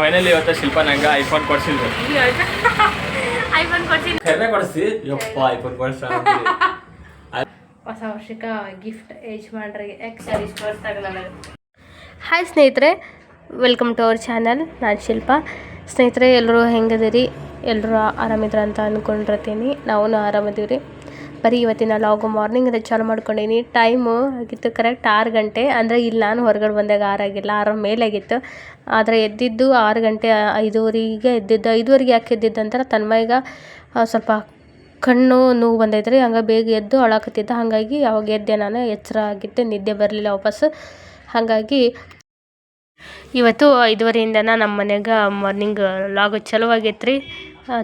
Finally ಇವತ್ತು ಶಿಲ್ಪ ನಂಗೆ iPhone ಕೊಡ್ಸಿದ್ರು. IPhone ಕೊಡ್ಸಿ ಕರ್ನೆ ಕೊಡಿಸಿ? ಯಪ್ಪ ಐಫೋನ್ ಕೊಡ್ಸ ಹೊಸ ವರ್ಷಕ್ಕ ಗಿಫ್ಟ್ ಯಜಮಾನ್ರಿಗೆ ಮಾಡ್ರಿ ಸರ್ ಇಷ್ಟು ವರ್ಷ ನನಗೆ ಹಾಯ್ ಸ್ನೇಹಿತರೆ ವೆಲ್ಕಮ್ ಟು ಅವರ್ ಚಾನಲ್ ನಾನು ಶಿಲ್ಪ. ಸ್ನೇಹಿತರೆ ಎಲ್ಲರೂ ಹೆಂಗದಿರಿ ಎಲ್ಲರೂ ಆರಾಮಿದ್ರ ಅಂತ ಅಂದ್ಕೊಂಡಿರ್ತೀನಿ ನಾವು ಆರಾಮದೀವಿ ರೀ ಬರೀ ಇವತ್ತಿನ ಲಾಗು ಮಾರ್ನಿಂಗ್ ಚಾಲು ಮಾಡ್ಕೊಂಡೀನಿ. ಟೈಮು ಆಗಿತ್ತು ಕರೆಕ್ಟ್ ಆರು ಗಂಟೆ. ಅಂದರೆ ಇಲ್ಲಿ ನಾನು ಹೊರಗಡೆ ಬಂದಾಗ ಆರಾಗಿಲ್ಲ ಮೇಲೆ ಆಗಿತ್ತು. ಆದರೆ ಎದ್ದಿದ್ದು ಆರು ಗಂಟೆ ಐದುವರೆಗೆ ಎದ್ದಿದ್ದು ಐದುವರೆಗೆ ಯಾಕೆ ಎದ್ದಿದ್ದು ಅಂತಾರೆ ತನ್ಮಯ್ಗ ಆ, ಸ್ವಲ್ಪ ಕಣ್ಣು ನೋವು ಬಂದೈತ್ರಿ. ಹಂಗೆ ಬೇಗ ಎದ್ದು ಅಳಕತ್ತಿದ್ದ. ಹಾಗಾಗಿ ಅವಾಗ ಎದ್ದೆ ನಾನು ಎಚ್ಚರ ಆಗಿತ್ತು. ನಿದ್ದೆ ಬರಲಿಲ್ಲ ವಾಪಸ್ ಹಾಗಾಗಿ ಇವತ್ತು ಐದುವರೆಯಿಂದನ ನಮ್ಮ ಮನ್ಯಾಗ ಮಾರ್ನಿಂಗ್ ಲಾಗ್ ಚಲೋ ಆಗೈತ್ರಿ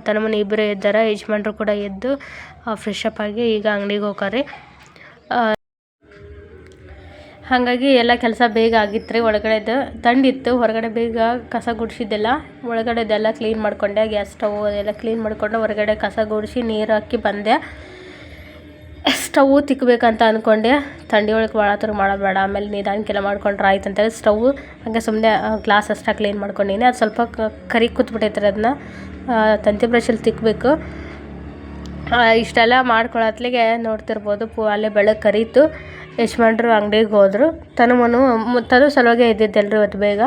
ತನ್ನ ಮನೆ ಇಬ್ಬರು ಎದ್ದಾರ ಯಜಮಾನ್ರು ಕೂಡ ಎದ್ದು ಫ್ರೆಶ್ ಅಪ್ ಆಗಿ ಈಗ ಅಂಗಡಿಗೆ ಹೋಗಾರೆ ಹಾಗಾಗಿ ಎಲ್ಲ ಕೆಲಸ ಬೇಗ ಆಗಿತ್ತು ರೀ. ಒಳಗಡೆದು ತಂಡಿತ್ತು. ಹೊರಗಡೆ ಬೇಗ ಕಸ ಗುಡಿಸಿದ್ದೆಲ್ಲ. ಒಳಗಡೆದೆಲ್ಲ ಕ್ಲೀನ್ ಮಾಡ್ಕೊಂಡೆ. ಗ್ಯಾಸ್ ಸ್ಟವ್ ಅದೆಲ್ಲ ಕ್ಲೀನ್ ಮಾಡಿಕೊಂಡು ಹೊರಗಡೆ ಕಸ ಗುಡಿಸಿ ನೀರು ಹಾಕಿ ಬಂದೆ. ಸ್ಟವ್ ತಿಕ್ಕಬೇಕಂತ ಅಂದ್ಕೊಂಡೆ ಥಂಡಿ ಒಳಗೆ ಭಾಳ ಥರ ಮಾಡೋದು ಬೇಡ. ಆಮೇಲೆ ನಿಧಾನಕ್ಕೆಲ್ಲ ಮಾಡ್ಕೊಂಡ್ರೆ ಆಯ್ತು ಅಂತೇಳಿ ಸ್ಟವ್ ಹಾಗೆ ಸುಮ್ಮನೆ ಗ್ಲಾಸ್ ಅಷ್ಟೇ ಕ್ಲೀನ್ ಮಾಡ್ಕೊಂಡೀನಿ. ಅದು ಸ್ವಲ್ಪ ಕರಿ ಕೂತ್ಬಿಟ್ಟೈತೆ ಅದನ್ನ ತಂತಿ ಬ್ರಷಲ್ಲಿ ತಿಕ್ಕಬೇಕು ಇಷ್ಟೆಲ್ಲ ಮಾಡ್ಕೊಳತ್ಲಿಗೆ ನೋಡ್ತಿರ್ಬೋದು. ಪೂ, ಅಲ್ಲೇ ಬೆಳಗ್ಗೆ ಕರೀತು. ಯಜಮಾನ್ರು ಅಂಗಡಿಗೆ ಹೋದರು. ತನು ಮನು ತನು ಸಲುವಾಗೆ ಇದ್ದಿದ್ದಲ್ರಿ ಇವತ್ತು ಬೇಗ.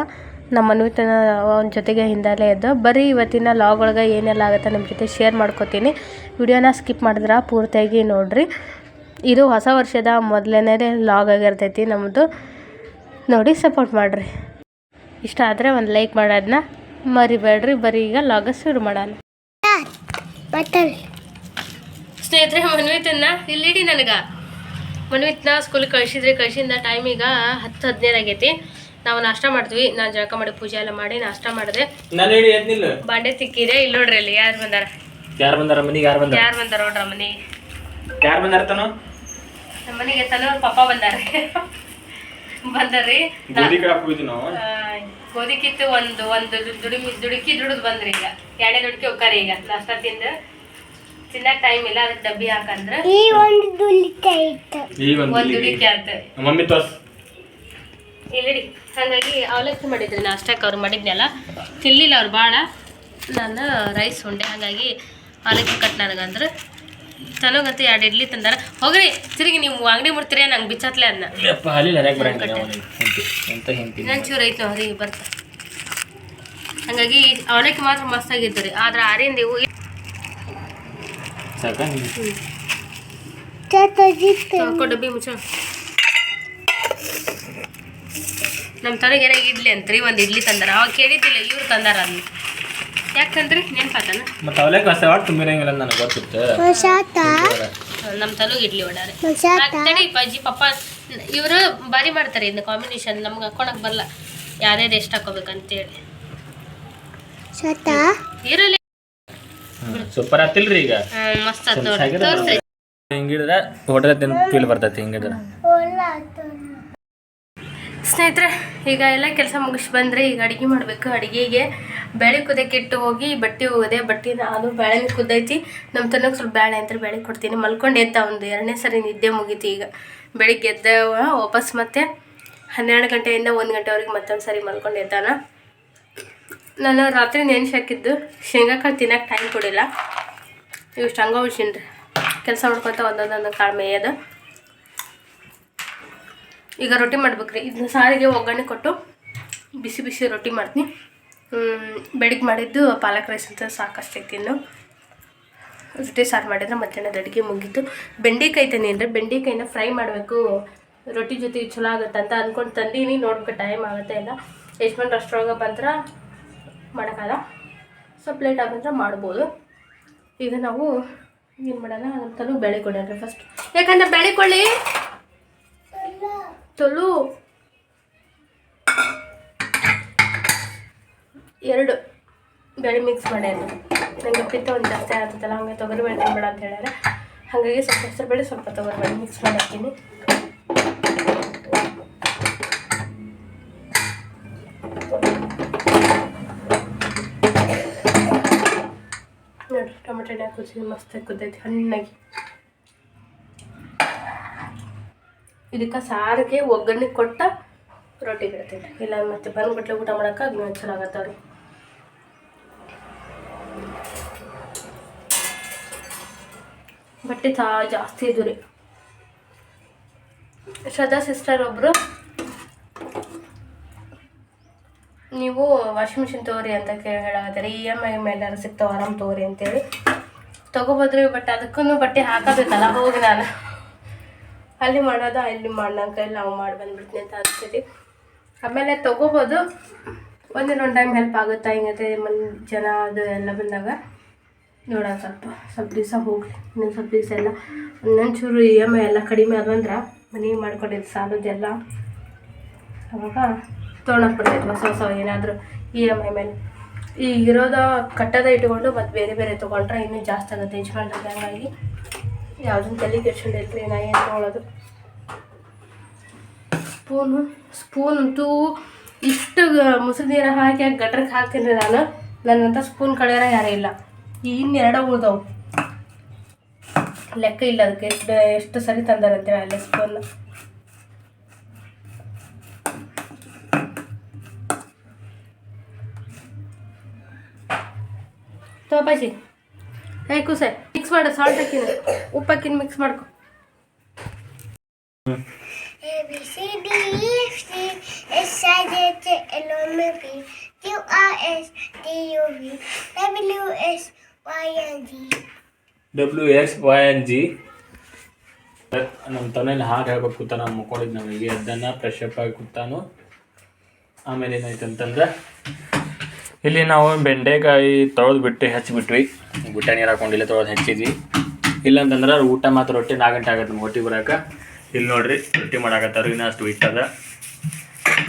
ನಮ್ಮ ಅನ್ವಿತನ ಅವನ ಜೊತೆಗೆ ಹಿಂದಲೇ ಇದ್ದ ಬರೀ ಇವತ್ತಿನ ಲಾಗ್ ಒಳಗೆ ಏನೆಲ್ಲ ಆಗುತ್ತೆ ನಿಮ್ಮ ಜೊತೆ ಶೇರ್ ಮಾಡ್ಕೋತೀನಿ. ವಿಡಿಯೋನ ಸ್ಕಿಪ್ ಮಾಡಿದ್ರೆ ಪೂರ್ತಿಯಾಗಿ ನೋಡಿರಿ. ಇದು ಹೊಸ ವರ್ಷದ ಮೊದಲನೇ ಲಾಗ್ ಆಗಿರ್ತೈತಿ ನಮ್ಮದು ನೋಡಿ ಸಪೋರ್ಟ್ ಮಾಡಿರಿ. ಇಷ್ಟ ಆದರೆ ಒಂದು ಲೈಕ್ ಮಾಡೋದನ್ನ ಮರಿಬೇಡ್ರಿ. ಬರೀ ಈಗ ಲಾಗ ಶುರು ಮಾಡೋಣ. ಸ್ನೇಹಿತರೆ ಮನ್ವಿತನ್ನ ಇಲ್ಲಿಡಿ ನನಗೆ. ಮನ್ವಿತ್ನ ಸ್ಕೂಲಿಗೆ ಕಳ್ಸಿದ್ರಿ ಕಳ್ಸಿಂದ ಟೈಮ್ ಈಗ ಹತ್ತು ಹದಿನೈದು ಆಗೈತಿ. ನಾವು ನಾಷ್ಟ ಮಾಡ್ತೀವಿ. ನಾನು ಜಳಕ ಮಾಡಿ ಪೂಜೆ ಎಲ್ಲ ಮಾಡಿ ನಾಷ್ಟ ಮಾಡಿದೆ. ನಾನು ಹೇಳಿ ಎದ್ನಿಲ್ಲ. ಬಾಂಡೆ ತಿಕ್ಕಿದೆ. ಇಲ್ಲಿ ನೋಡ್ರಿ ಅಲ್ಲಿ ಯಾರು ಬಂದಾರ? ಯಾರು ಬಂದಾರ? ಮನಿಗೆ ಯಾರು ಬಂದಾರ? ಯಾರು ಬಂದಾರ ನೋಡ್ರ ಮನಿ? ಯಾರು ಬಂದಾರ ತಾನು? ನಮ್ಮ ಮನೆಗೆ ತನ್ನವ್ರ ಪಪ್ಪ ಬಂದಾರ. ಬಂದಾರ್ರಿ. ಗೋಧಿ ಕಡೆ ಹೋಗಿದ್ವಿ ನಾವು. ಆ, ಗೋಧಿ ಕಿತ್ತು ಒಂದು ಒಂದು ದುಡಿಮಿ ದುಡುಕಿ ದುಡಿದು ಬಂದ್ರಿ ಈಗ. ಎರಡೇ ದುಡುಕಿ ಹೋಗ್ತಾರೆ ಈಗ. ನಾಷ್ಟ ತಿಂದು ತಿನ್ನಕ್ ಟೈಮ್ ಇಲ್ಲ. ಅದಕ್ಕೆ ಡಬ್ಬಿ ಹಾಕಂದ್ರೆ ಈ ಒಂದು ಒಂದ್ ದುಡಿಕಿ ಅಂತ ಮಮ್ಮಿ ತೋರ್ಸ್ ಇಲ್ಲಿಡಿ ಹಾಗಾಗಿ ಅವಲಕ್ಕಿ ಮಾಡಿದ್ರಿ ನಾಷ್ಟಕ್ಕೆ ಅವ್ರು ಮಾಡಿದ್ನಲ್ಲ. ತಿನ್ಲಿಲ್ಲ ಅವ್ರು ಭಾಳ. ನಾನು ರೈಸ್ ಉಂಡೆ ಹಾಗಾಗಿ ಅವಲಕ್ಕಿ ಕಟ್ ನನಗಂದ್ರೆ. ತನಗಂತೂ ಎರಡು ಇಡ್ಲಿ ತಂದಾರ. ಹೋಗ್ರಿ ತಿರುಗಿ ನೀವು ಅಂಗಡಿ ಮುಡ್ತೀರಿ ನಂಗೆ ಬಿಚ್ಚತ್ಲೆ ಅದನ್ನ ಇನ್ನೊಂದು ಚೂರು ಐತೆ ಬರ್ತಾ. ಹಾಗಾಗಿ ಅವಲಕ್ಕಿ ಮಾತ್ರ ಮಸ್ತ್ ಆಗಿದ್ದು ರೀ ಆದ್ರೆ ಆರಿಂದ ಇವು ಡಬ್ಬಿ ಮುಚ್ಚ. ನಮ್ಮ ತನಗೆ ಏನಾಗ ಇಡ್ಲಿ ಅಂತ್ರಿ ಒಂದು ಇಡ್ಲಿ ತಂದಾರ. ಅವಾಗ ಕೇಳಿದ್ದಿಲ್ಲ ಇವ್ರು ತಂದಾರ ಅದನ್ನ ಯಾಕಂದ್ರಿ ನೆನ್ಪಾತನ? ಮತ್ತೆ ಅವಲೇ ಕಸ ಒಟ್ಟು ತುಂಬಿರಂಗಿಲ್ಲ ನನಗೆ ಗೊತ್ತಿತ್ತು. ನಮ್ಮ ತನಗೆ ಇಡ್ಲಿ ಒಡಾರೆ. ತಡಿ ಅಜ್ಜಿ ಪಪ್ಪ. ಇವರು ಬಾರಿ ಮಾಡ್ತಾರೆ ಇದನ್ನ ಕಾಂಬಿನೇಷನ್ ನಮ್ಗೆ ಹಾಕೊಳಕ್ ಬರಲ್ಲ. ಯಾರ್ಯಾರು ಎಷ್ಟು ಹಾಕೋಬೇಕಂತೇಳಿ. ಇರಲಿ. ಸೂಪರ್ ಆತಿಲ್ರಿ ಈಗ. ಮಸ್ತ್ ಆತ್ ತೋರ್ಸ್ರಿ ಹಿಂಗಿದ್ರೆ ಹೋಟೆಲ್ ತಿನ್ ಫೀಲ್ ಬರ್ತೈತಿ ಹಿಂಗಿದ್ರೆ? ಸ್ನೇಹಿತರೆ, ಈಗ ಎಲ್ಲ ಕೆಲಸ ಮುಗಿಸಿ ಬಂದರೆ ಈಗ ಅಡುಗೆ ಮಾಡಬೇಕು. ಅಡುಗೆಗೆ ಬೇಳೆ ಕುದಕ್ಕೆ ಇಟ್ಟು ಹೋಗಿ ಬಟ್ಟೆ ಹೋಗಿದೆ ಬಟ್ಟೆ ಅದು ಬೇಳೆ ಕುದ್ದೈತಿ ನಮ್ಮ ತನಕ ಸ್ವಲ್ಪ ಬೇಳೆ ಅಂತ ಬೇಳೆ ಕೊಡ್ತೀನಿ. ಮಲ್ಕೊಂಡು ಎದ್ದ ಒಂದು ಎರಡನೇ ಸರಿ ನಿದ್ದೆ ಮುಗೀತು ಈಗ. ಬೆಳಿಗ್ಗೆ ಎದ್ದ ವಾಪಸ್ ಮತ್ತೆ ಹನ್ನೆರಡು ಗಂಟೆಯಿಂದ ಒಂದು ಗಂಟೆವರೆಗೆ ಮತ್ತೊಂದು ಸರಿ ಮಲ್ಕೊಂಡು ಎದ್ದಾನ. ನಾನು ರಾತ್ರಿ ನೆನೆಸಿ ಹಾಕಿದ್ದು, ಶೇಂಗಾಕಾಳು ತಿನ್ನೋಕೆ ಟೈಮ್ ಕೊಡಿಲ್ಲ. ಇಷ್ಟು ಹಂಗೆ ಉಳ್ಸೀನಿ ಕೆಲಸ ಮಾಡ್ಕೊತ ಒಂದೊಂದೊಂದು ಕಾಳು ಮೇಯೋದು ಈಗ ರೊಟ್ಟಿ ಮಾಡ್ಬೇಕ್ರಿ. ಇದನ್ನ ಸಾರಿಗೆ ಒಗ್ಗರಣೆ ಕೊಟ್ಟು ಬಿಸಿ ಬಿಸಿ ರೊಟ್ಟಿ ಮಾಡ್ತೀನಿ. ಬೆಳಿಗ್ಗೆ ಮಾಡಿದ್ದು ಪಾಲಕ್ ರೈಸ್ ಅಂತ ಸಾಕಷ್ಟೈತಿ ಇನ್ನು ರೊಟ್ಟಿ ಸಾರು ಮಾಡಿದ್ರೆ ಮಧ್ಯಾಹ್ನದ ಅಡುಗೆ ಮುಗೀತು. ಬೆಂಡೆಕಾಯಿ ತಂದೀನಿ ಬೆಂಡೆಕಾಯಿನ ಫ್ರೈ ಮಾಡಬೇಕು. ರೊಟ್ಟಿ ಜೊತೆ ಚಲೋ ಆಗುತ್ತೆ ಅಂತ ಅಂದ್ಕೊಂಡು ತಂದೀನಿ. ನೋಡ್ಬೇಕು ಟೈಮ್ ಆಗುತ್ತೆ ಇಲ್ಲ. ಯಜಮಾನ್ ಅಷ್ಟರೊಳಗೆ ಬಂದ್ರೆ ಮಾಡೋಕ್ಕಲ್ಲ ಸ್ವಲ್ಪ ಲೇಟ್ ಆಗಂದ್ರೆ ಮಾಡ್ಬೋದು. ಈಗ ನಾವು ಏನು ಮಾಡೋಣ ಅಂತಲೂ ಬೆಳೆ ಕೊಡೋಣ ಫಸ್ಟ್ ಯಾಕಂದ್ರೆ ಬೆಳೆ ಕೊಳ್ಳಿ ತೊಲು ಎರಡು ಬೆಳೆ ಮಿಕ್ಸ್ ಮಾಡ್ಯಾರ ನಂಗೆ ಪಿತ್ತ ಒಂದು ಜಾಸ್ತಿ ಆಗ್ತದಲ್ಲ ಹಂಗೆ ತೊಗರಿ ಬೆಳೆ ತಿನ್ಬೇಡ ಅಂತ ಹೇಳ್ಯಾರ. ಹಾಗಾಗಿ ಸ್ವಲ್ಪ ಹೆಸರು ಬೇಳೆ, ಸ್ವಲ್ಪ ತೊಗರಿ ಬೆಳೆ ಮಿಕ್ಸ್ ಮಾಡಾಕ್ತೀನಿ. ನೋಡಿರಿ ಟೊಮೆಟೊ ಮಸ್ತ್ ಕುದ್ದೈತಿ, ಹಣ್ಣಾಗಿ. ಇದಕ್ಕೆ ಸಾರಿಗೆ ಒಗ್ಗರಣೆ ಕೊಟ್ಟ ರೊಟ್ಟಿ ಬಿಡ್ತೀನಿ ಇಲ್ಲ ಮತ್ತೆ ಬಂದ್ಬಿಟ್ಲೆ ಊಟ ಮಾಡೋಕೆ ಅಗ್ನಿ ಚಲೋ ಆಗತ್ತವ್ರಿ ಬಟ್ಟೆ ತಾ ಜಾಸ್ತಿ ಇದ್ದು ರೀ. ಶ್ರದ್ಧಾ ಸಿಸ್ಟರ್ ಒಬ್ಬರು ನೀವು ವಾಷಿಂಗ್ ಮಿಷಿನ್ ತೊಗೊರಿ ಅಂತ ಹೇಳಾಕತ್ತೀರಿ ಇ ಎಂ ಐ ಮೇಲೆ ಸಿಗ್ತಾವೆ ಆರಾಮ್ ತೊಗೊರಿ ಅಂತೇಳಿ. ತೊಗೊಬೋದ್ರಿ, ಬಟ್ ಅದಕ್ಕೂ ಬಟ್ಟೆ ಹಾಕಬೇಕಲ್ಲ, ಹೋಗಿ ನಾನು. ಅಲ್ಲಿ ಮಾಡೋದು ಅಲ್ಲಿ ಮಾಡೋಣ ಕೈಲಿ ನಾವು ಮಾಡಿ ಬಂದ್ಬಿಡ್ತೀನಿ ಅಂತ ಅನ್ಸ್ತೀವಿ ಆಮೇಲೆ ತೊಗೋಬೋದು. ಒಂದಿನೊಂದು ಟೈಮ್ ಹೆಲ್ಪ್ ಆಗುತ್ತಾ ಹಿಂಗತ್ತೆ ಮನ್ ಜನ ಅದು ಎಲ್ಲ ಬಂದಾಗ. ನೋಡೋಣ ಸ್ವಲ್ಪ ಸ್ವಲ್ಪ ದಿವಸ ಹೋಗ್ಲಿ. ಇನ್ನೊಂದು ಸ್ವಲ್ಪ ದಿವಸ ಎಲ್ಲ ಒಂದೊಂಚೂರು ಇ ಎಂ ಐ ಎಲ್ಲ ಕಡಿಮೆ ಆದ್ವಂದ್ರೆ ಮನೆಗೆ ಮಾಡ್ಕೊಂಡಿದ್ದು ಸಾಲದೆಲ್ಲ ಅವಾಗ ತೊಗೊಳಕ್ ಬಿಡ್ತೈತೆ ಹೊಸ ಹೊಸ ಏನಾದರೂ ಇ ಎಂ ಐ ಮೇಲೆ. ಈಗಿರೋದ ಕಟ್ಟದ ಇಟ್ಕೊಂಡು ಮತ್ತು ಬೇರೆ ಬೇರೆ ತೊಗೊಂಡ್ರೆ ಇನ್ನೂ ಜಾಸ್ತಿ ಆಗುತ್ತೆ. ಯಜಮಾನ್ರಿಗೆ ಹಂಗಾಗಿ ಯಾವುದನ್ನು ತಲೆ ಕೆಡ್ಸ್ಕೊಂಡಿಲ್ರಿ ನಾ ಏನು ತೊಗೊಳೋದು? ಸ್ಪೂನು, ಸ್ಪೂನ್ ಅಂತೂ ಇಷ್ಟು ಮೊಸರು ನೀರು ಹಾಕಿ ಗಟ್ರಕ್ಕೆ ಹಾಕ್ತೀನಿ ನಾನು. ನನ್ನಂಥ ಸ್ಪೂನ್ ಕಡೆಯರ ಯಾರೂ ಇಲ್ಲ. ಇನ್ನೆರಡು ಉಳ್ದವು. ಲೆಕ್ಕ ಇಲ್ಲ ಅದಕ್ಕೆ. ಎಷ್ಟು ಎಷ್ಟು ಸರಿ ತಂದಾರಂತೇಳಿ ಅಲ್ಲಿ ಸ್ಪೂನ್. ತೋಪಾಜಿ ಯು ಕುಸೆ. ಮಿಕ್ಸ್ ಮಾಡು ಸಾಲ್ಟ್ ಹಾಕಿನ ಉಪ್ಪು ಹಾಕಿನ ಮಿಕ್ಸ್ ಮಾಡ್ಕೊ. A B C D E F G H I J K L M N P Q R S T U V W X Y and Z. W X Y N G ನಮ್ಮ ತಲೆಯಲ್ಲಿ ಹಾಡು ಹೇಳ್ಬೇಕು ಕೂತಾನ ಮುಕ್ಕೊಂಡಿದ್ದು ನಮಗೆ. ಅದನ್ನು fresh up ಆಗಿ ಕೂತಾನು. ಆಮೇಲೆ ಏನಾಯ್ತು ಅಂತಂದ್ರೆ ಇಲ್ಲಿ ನಾವು ಬೆಂಡೆಕಾಯಿ ತೊಳೆದು ಬಿಟ್ಟು ಹಚ್ಚಿಬಿಟ್ವಿ. ಗುಟ್ಟ ನೀರು ಹಾಕೊಂಡಿಲ್ಲ ತೊಗೊಳೋದು ಹೆಚ್ಚಿದ್ವಿ. ಇಲ್ಲಂತಂದ್ರೆ ಊಟ ಮಾತ್ರ ರೊಟ್ಟಿ ನಾಲ್ಕು ಗಂಟೆ ಆಗತ್ತೆ ನಮ್ಮ ಹೊಟ್ಟಿ ಬರೋಕೆ. ಇಲ್ಲಿ ನೋಡ್ರಿ ರೊಟ್ಟಿ ಮಾಡಾಕತ್ತಾರ ಇನ್ನೂ ಅಷ್ಟು ಇಟ್ಟದ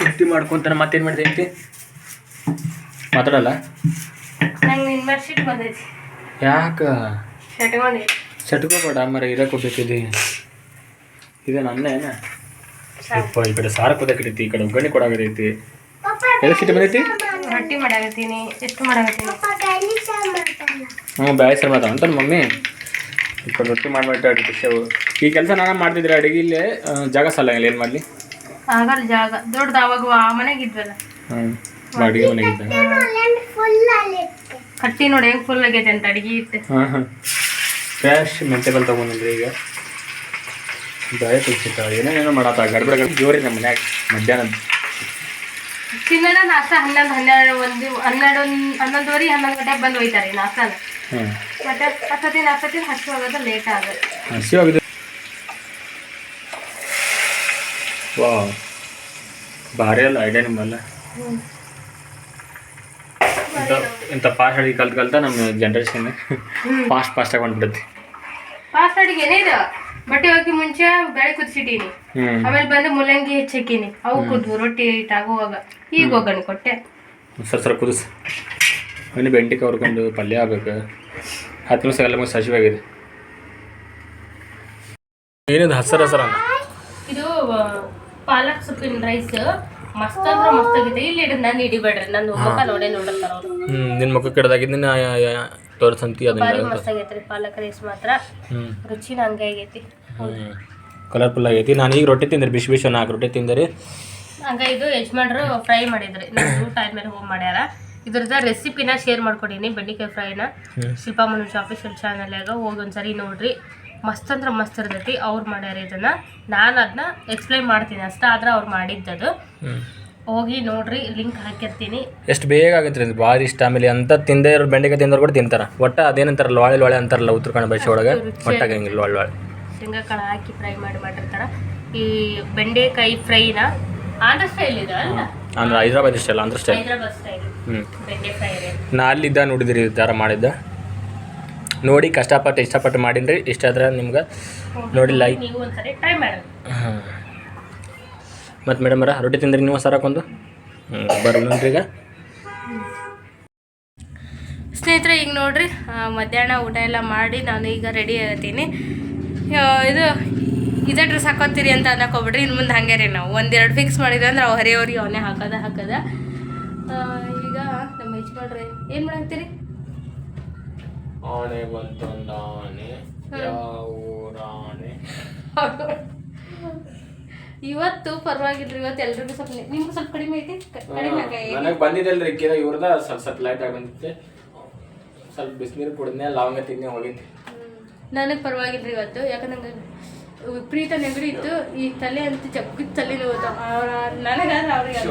ರೊಟ್ಟಿ ಮಾಡ್ಕೊಂತಾನೆ ಮತ್ತೇನು ಮಾಡ್ತೈತಿ ಮಾತಾಡಲ್ಲ? ಯಾಕೆ? ಚಟ್ಕೋಬೇಡ ಮರ ಇರ ಕೊಟ್ಟಿದ್ದೀವಿ ಇದು ನನ್ನೇನ? ಸ್ವಲ್ಪ ಈ ಕಡೆ ಸಾರ ಕೊದಕೈತಿ ಈ ಕಡೆ ಒಗ್ಗರಣೆ ಕೊಡಾಕತೈತಿ ಎಲ್ಲಿ ಸಿಟ್ಟು ಬಂದೈತಿ? ರೊಟ್ಟಿ ಮಾಡಾಕತ್ತೀನಿ ಎಷ್ಟು ಮಾಡಾಕತ್ತೀನಿ? ಹ್ಞೂ ಬ್ಯಾಳೆ ಸರ್ ಮಾಡ್ತಾವ ಅಂತ ಮಮ್ಮಿ. ಕಡೆ ರೊಟ್ಟಿ ಮಾಡ್ಬಿಟ್ಟು ಖುಷಿಯವು ಈ ಕೆಲಸ ನಾನು ಮಾಡ್ತಿದ್ರೆ ಅಡುಗೆ ಇಲ್ಲೇ ಜಾಗ ಸಾಲ ಏನು ಮಾಡಲಿ? ಆಗಲ್ಲ ಜಾಗ ದೊಡ್ಡದು ಅವಾಗ ಆ ಮನೆಗೆ ಇದ್ವಲ್ಲ. ಹ್ಞೂ ಅಡುಗೆ ಮನೆಗೆ full ಕಟ್ಟಿ ನೋಡಿ ಹೆಂಗೆ ಫುಲ್ ಆಗೈತೆ ಅಂತ ಅಡಿಗೆ ಇಟ್ಟು. ಹಾಂ ಹಾಂ. ಫ್ರೆಶ್ ಮೆಂಟೇಬಲ್ ತೊಗೊಂಡಿದ್ರಿ ಈಗ. ಬೇಳೆ ತುಳ್ಸಿಟ್ಟ ಏನೇನೇನೋ ಮಾಡತ್ತ ಗಡ್ಬಡ ಜೋರಿ ನಮ್ಮ ಮನ್ಯಾಗ ಮಧ್ಯಾಹ್ನ. ಚಿನ್ನನ ನಾಷ್ಟ ಹನ್ನೊಂದು ಹನ್ನೆರಡು ಒಂದು ಹನ್ನೆರಡು ಹನ್ನೊಂದುವರೆ ಹನ್ನೊಂದು ಗಂಟೆಗೆ ಬಂದು ಹೋಯ್ತಾರೆ ನಾಷ್ಟಾನ. ಮತ್ತೆ ಹತ್ತತ್ತಿನ ಹತ್ತತ್ತಿನ ಹತ್ತು ಆಗೋದು ಲೇಟ್ ಆಗುತ್ತೆ ಹಸಿವಾಗಿದೆ ವಾ ಭಾರಿ ಅಲ್ಲ ಐಡಿಯಾ ನಿಮ್ಮಲ್ಲ. ಇಂಥ ಇಂಥ ಫಾಸ್ಟ್ ಅಡಿಗೆ ಕಲ್ತು ಕಲ್ತ ನಮ್ಮ ಜನ್ರೇಷನ್ ಫಾಸ್ಟ್ ಫಾಸ್ಟ್ ಫಾಸ್ಟಾಗಿ ಬಂದ್ಬಿಡುತ್ತೆ. ಫಾಸ್ಟ್ ಅಡಿಗೆ ಏನಿದೆ ಬಟ್ಟೆ ಹೋಗಿ ಮುಂಚೆ ಬೆಳೆ ಕುದಿಸಿಟ್ಟೀನಿ. ಆಮೇಲೆ ಬಂದು ಮೂಲಂಗಿ ಹೆಚ್ಚಾಕೀನಿ ಅವು ಕುದ್ವು ರೊಟ್ಟಿ ಇಟ್ಟಾಗುವಾಗ ಈಗ ಒಗ್ಗರಣೆ ಕೊಟ್ಟೆ. ಸರ್ ಕುದಿಸ್. ಇನ್ನು ಬೆಂಡಿಕಾಯಿ ಹುರ್ಕೊಂಡು ಪಲ್ಯ ಆಗಬೇಕು. ಹತ್ತು ನಿಮಿಷ ಎಲ್ಲ ಮುಗಿಸಿ ಹಸಿವಾಗಿದೆ ಏನಿದು ಹಸರು ಹಸರ ಇದು ಪಾಲಕ್ ಸೊಪ್ಪಿನ ರೈಸ್ ಮಸ್ತ್ ಅಂದ್ರೆ ಮಸ್ತ್ ಆಗಿದೆ ಇಲ್ಲಿ ಇಡೋದು ನಾನು ಹಿಡಿಬೇಡ್ರಿ. ನನ್ನ ಮುಖ ನೋಡೇ ನೋಡತ್ತಾರ ಅವ್ರು. ಹ್ಞೂ ನಿನ್ನ ಮುಖಕ್ಕೆ ನಾ ತೋರಿಸಂತಿ ಭಾರಿ ಅದನ್ನ ಮಸ್ತ್ ಆಗೈತ್ರಿ ಪಾಲಕ್ ರೈಸ್ ಮಾತ್ರ. ರುಚಿ ರುಚಿನ ಹಂಗೆ ಆಗೈತಿ. ಕಲರ್ಫುಲ್ ಆಗೈತಿ. ನಾನು ಈಗ ರೊಟ್ಟಿ ತಿಂದ್ರೆ ಬಿಸಿ ಬಿಸಿ ನಾಲ್ಕು ರೊಟ್ಟಿ ತಿಂದ್ರಿ ಹಂಗ ಇದು ಯಜಮಾನ್ರು ಫ್ರೈ ಮಾಡಿದ್ರಿ ನಾನು ಟೈಮ್ ಮೇಲೆ ಹೋಗಿ ಮಾಡ್ಯಾರ. ಇದ್ರದ ರೆಸಿಪಿನ ಶೇರ್ ಮಾಡ್ಕೊಡೀನಿ ಬೆಂಡೆಕಾಯಿ ಫ್ರೈನ. ಶಿಲ್ಪಾ ಮನುಷ್ಯ ಆಫೀಷಿಯಲ್ ಚಾನಲ್ಯಾಗ ಹೋಗಿ ಒಂದ್ಸರಿ ನೋಡ್ರಿ. ಮಸ್ತ್ ಅಂದ್ರೆ ಮಸ್ತ್ ಇರ್ತೈತಿ ಅವ್ರು ಮಾಡ್ಯಾರ ಇದನ್ನ. ನಾನು ಅದನ್ನ ಎಕ್ಸ್ಪ್ಲೈನ್ ಮಾಡ್ತೀನಿ ಅಷ್ಟ ಆದ್ರೆ ಅವ್ರು ಮಾಡಿದ್ದದು. ಹೋಗಿ ನೋಡ್ರಿ ಲಿಂಕ್ ಹಾಕಿರ್ತೀನಿ ಎಷ್ಟು ಬೇಗ ಆಗುತ್ತೆ ರೀ ಭಾಳ ಇಷ್ಟ. ಆಮೇಲೆ ಅಂತ ತಿಂದೇ ಇರೋ ಬೆಂಡೆಕಾಯಿ ತಿಂದವ್ರು ಕೂಡ ತಿಂತಾರ. ಒಟ್ಟ ಅದೇನಂತಾರಲ್ಲ ಲೋಳೆ ಲೋಳೆ ಅಂತಾರಲ್ಲ ಉತ್ತರ ಕನ್ನಡ ಭಾಷೆ ಒಳಗೆ? ಒಟ್ಟಾಗಂಗಿಲ್ಲ ಹಂಗಿಲ್ಲ ಲೋಳೆ ಶೇಂಗಾ ಕಾಳು ಹಾಕಿ ಫ್ರೈ ಮಾಡಿ ಮಾಡಿರ್ತಾರ. ಈ ಬೆಂಡೆಕಾಯಿ ಫ್ರೈನ ಆಂಧ್ರ ಸ್ಟೈಲ್ ಇದೆ ಅಲ್ಲ ಅಂದ್ರೆ Hyderabad style Andhra style Hyderabad style ಹ್ಞೂ ಬೆಂಡೆ ಫ್ರೈ ರೀ ನಾ ಅಲ್ಲಿದ್ದ ನೋಡಿದ್ರಿ ಈ ಥರ ಮಾಡಿದ್ದ. ನೋಡಿ ಕಷ್ಟಪಟ್ಟು ಇಷ್ಟಪಟ್ಟು ಮಾಡಿನ್ರಿ. ಇಷ್ಟ ಆದ್ರೆ ನಿಮ್ಗೆ ನೋಡಿ ಲೈಕ್ ನೀವು ಒಂದ್ಸರಿ ಟ್ರೈ ಮಾಡಿ ಹಾಂ. ಮತ್ತು ಮೇಡಮರ ರೊಟ್ಟಿ ತಿಂದ್ರಿ ನೀವು ಸರಕೊಂದು ಹ್ಞೂ ಬರೋಣ ಈಗ. ಸ್ನೇಹಿತರೆ ಈಗ ನೋಡ್ರಿ ಮಧ್ಯಾಹ್ನ ಊಟ ಎಲ್ಲ ಮಾಡಿ ನಾನು ಈಗ ರೆಡಿ ಆಗತ್ತೀನಿ ಇದು ಇದೇ ಡ್ರೆಸ್ ಹಾಕೋತೀರಿ ಅಂತ ಅನ್ನಕೋಬಿಡ್ರಿ ಇನ್ನು ಮುಂದೆ ಹಂಗೆ ರೀ ನಾವು. ಒಂದೆರಡು ಫಿಕ್ಸ್ ಮಾಡಿದ್ರೆ ಅಂದ್ರೆ ಅವು ಹರಿಯವ್ರಿಗೆ ಅವನ್ನೇ ಹಾಕೋದ ಹಾಕದ. ಯಜಮಾನ್ರಿ ಏನು ಮಾಡಾಕ್ತೀರಿ ಆನೆ ಬಂತೊಂದು ಆನೆ ಇವತ್ತು ಪರವಾಗಿಲ್ರಿ ಇವತ್ತು ಎಲ್ರಿಗೂ ಸ್ವಲ್ಪ ನಿಮ್ಗೆ ಸ್ವಲ್ಪ ಕಡಿಮೆ ಐತಿ? ಕಡಿಮೆ. ನನಗೆ ಬಂದಿದ್ದಲ್ರಿ ಕೇಳ ಇವ್ರದ ಸ್ವಲ್ಪ ಸ್ವಲ್ಪ ಲೈಟ್ ಆಗಿ ಬಂದಿತ್ತೆ. ಸ್ವಲ್ಪ ಬಿಸಿನೀರು ಕುಡಿದ್ನೆ ಲವಂಗ ತಿನ್ನೆ ಹೋಗಿದ್ದೆ ನನಗೆ ಪರವಾಗಿಲ್ರಿ ಇವತ್ತು ಯಾಕಂದ್ರೆ ನಂಗೆ ವಿಪರೀತ ನೆಗಡಿ ಇತ್ತು. ಈ ತಲೆ ಅಂತ ಜಗ್ಗಿ ತಲೆ ನೋವು ನನಗಾದ್ರೆ ಅವ್ರಿಗೆ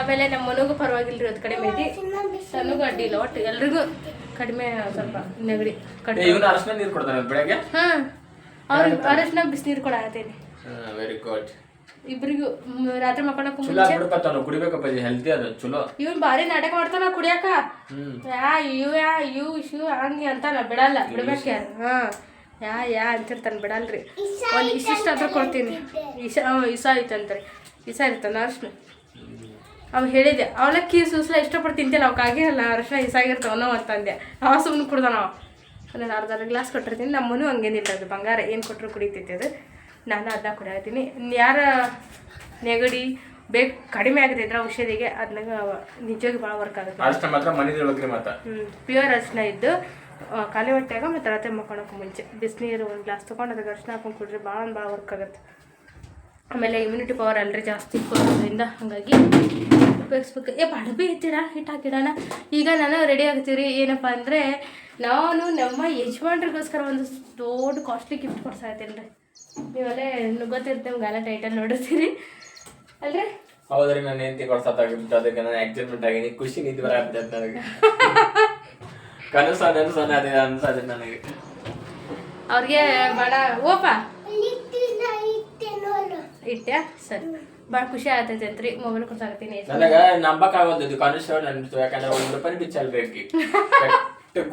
ಆಮೇಲೆ ನಮ್ಮ ಮನೆಗೂ ಪರವಾಗಿಲ್ಲ ರೀ ಇವತ್ತು ಕಡಿಮೆ ಐತಿ. ನನಗೂ ಅಡ್ಡಿ ಇಲ್ಲ ಒಟ್ಟು ಎಲ್ರಿಗೂ ಕಡಿಮೆ ಸ್ವಲ್ಪ ನೆಗಡಿ ಕಡಿಮೆ ಹಾ ಅವ್ರಿಗೆ ಅರಶಿನ ಬಿಸಿನೀರು ನೀರು ವೆರಿ ಗುಡ್ ಇಬ್ರಿಗೂ ರಾತ್ರಿ ಮಕ್ಕಳಕ್ಕೂ ಮುಂಚೆ. ಹೆಲ್ತಿ ಅದು ಚಲೋ. ಇವನ್ ಭಾರಿ ನಾಟಕ ಮಾಡ್ತಾನ ಕುಡಿಯಾಕ. ಯಾ ಯು ಯಾ ಯು ಶು ಹಂಗೆ ಅಂತಾನ ಬಿಡಲ್ಲ ಬಿಡ್ಬೇಕ ಹಾ ಯಾ ಯಾ ಅಂತಿರ್ತಾನ ಬಿಡಲ್ರಿ. ಒಂದು ಇಷ್ಟಿಷ್ಟು ಆದ್ರೂ ಕೊಡ್ತೀನಿ. ಇಸ ಇಸ ಐತಂತ್ರಿ. ಇಸ ಇರ್ತಾನ ಅರ್ಶಿನ. ಅವ್ ಹೇಳಿದೆ ಅವಲಕ್ಕಿ ಸೂಸ್ಲ ಇಷ್ಟಪಟ್ಟು ತಿಂತಿಲ್ಲ ಅಲ್ಲ ಆಗಿರಲ್ಲ ಅರ್ಶಿನ ಇಸಾಗಿರ್ತಾವನೋ ಅಂತಂದೆ ಅವ ಸುಮ್ಮನೆ ಕುಡ್ದ ನಾವು ನಾನು ಅರ್ಧ ಅರ್ಧ ಗ್ಲಾಸ್ ಕೊಟ್ಟಿರ್ತೀನಿ ನಮ್ಮನು ಹಂಗೇನಿಲ್ಲ ಅದು ಬಂಗಾರ ಏನು ಕೊಟ್ಟರು ಕುಡಿತೈತೆ ಅದು. ನಾನು ಅದನ್ನ ಕುಡಿಯತ್ತೀನಿ ಯಾರ ನೆಗಡಿ ಬೇಕು ಕಡಿಮೆ ಆಗತೈತ್ರ ಔಷಧಿಗೆ ಅದನ್ನ ನಿಜವಾಗಿ ಭಾಳ ವರ್ಕ್ ಆಗುತ್ತೆ. ಹ್ಞೂ ಪ್ಯೂರ್ ಅರ್ಶಿನ ಇದ್ದು ಖಾಲಿ ಹೊಟ್ಟೆಯಾಗ ಮತ್ತು ರಾತ್ರಿ ಮಕ್ಕೊಳಕ್ಕೆ ಮುಂಚೆ. ಬಿಸಿನೀರು ಒಂದು ಗ್ಲಾಸ್ ತೊಗೊಂಡು ಅದಕ್ಕೆ ಅರ್ಶಿನ ಹಾಕೊಂಡು ಕುಡ್ರಿ ಭಾಳ ಭಾಳ ವರ್ಕ್ ಆಗುತ್ತೆ. ಆಮೇಲೆ ಇಮ್ಯುನಿಟಿ ಪವರ್ ಅಲ್ರಿ ಜಾಸ್ತಿ ಕೊಡೋದ್ರಿಂದ ಹಾಗಾಗಿ ಉಪಯೋಗಿಸ್ಬೇಕು ಏ ಬಡಬಿ ಇತ್ತಿಡ ಹಿಟ್ಟು ಹಾಕಿಡೋಣ ಈಗ ನಾನು ರೆಡಿ ಆಗ್ತೀವಿ ಏನಪ್ಪ ಅಂದರೆ ನಾನು ನಮ್ಮ ಯಜಮಾನ್ರಿಗೋಸ್ಕರ ಒಂದು ದೊಡ್ಡ ಕಾಸ್ಟ್ಲಿ ಗಿಫ್ಟ್ ಕೊಡ್ಸಾ ಇದ್ದೀನಿ ರೀ. ನೀವಲ್ಲೇ ಗೊತ್ತಿರುತ್ತೆ ನಿಮ್ಗೆ ಎಲ್ಲ ಟೈಟಲ್ ನೋಡಿರ್ತೀರಿ. ಅಲ್ರಿ? ಹೌದ್ರಿ ನಾನು ಹೆಂಡತಿ ಕೊಡ್ಸತ್ತಾಗಿತ್ತು ಅದಕ್ಕೆ ನಾನು ಎಕ್ಸೈಟ್ಮೆಂಟ್ ಆಗಿನಿ. ಖುಷಿ ನಿಂತು ಬರ ನನಗೆ. ಕನಸ ಅನಸು ಅನ್ನೋದು ಅನ್ಸದೆ ನನಗೆ. ಅವ್ರಿಗೆ ಬಡ. ಓಪ? ಇಟ್ಟೆ ಸರಿ. ಭಾಳ ಖುಷಿ ಆಗತೈತೆ ಅಂತ ರೀ. ಮೊಬೈಲ್ ಕೊಡ್ಸಾಕತ್ತೀನಿ. ನನಗ ನಂಬಕ್ ಆಗೋದು ಇದು ಕನಿಷ್ಠ ನೆನ್ಸು ಯಾಕಂದ್ರೆ ಒಂದು ರೂಪಾಯಿ ಬಿಚ್ಚಲ್ಬೇಕು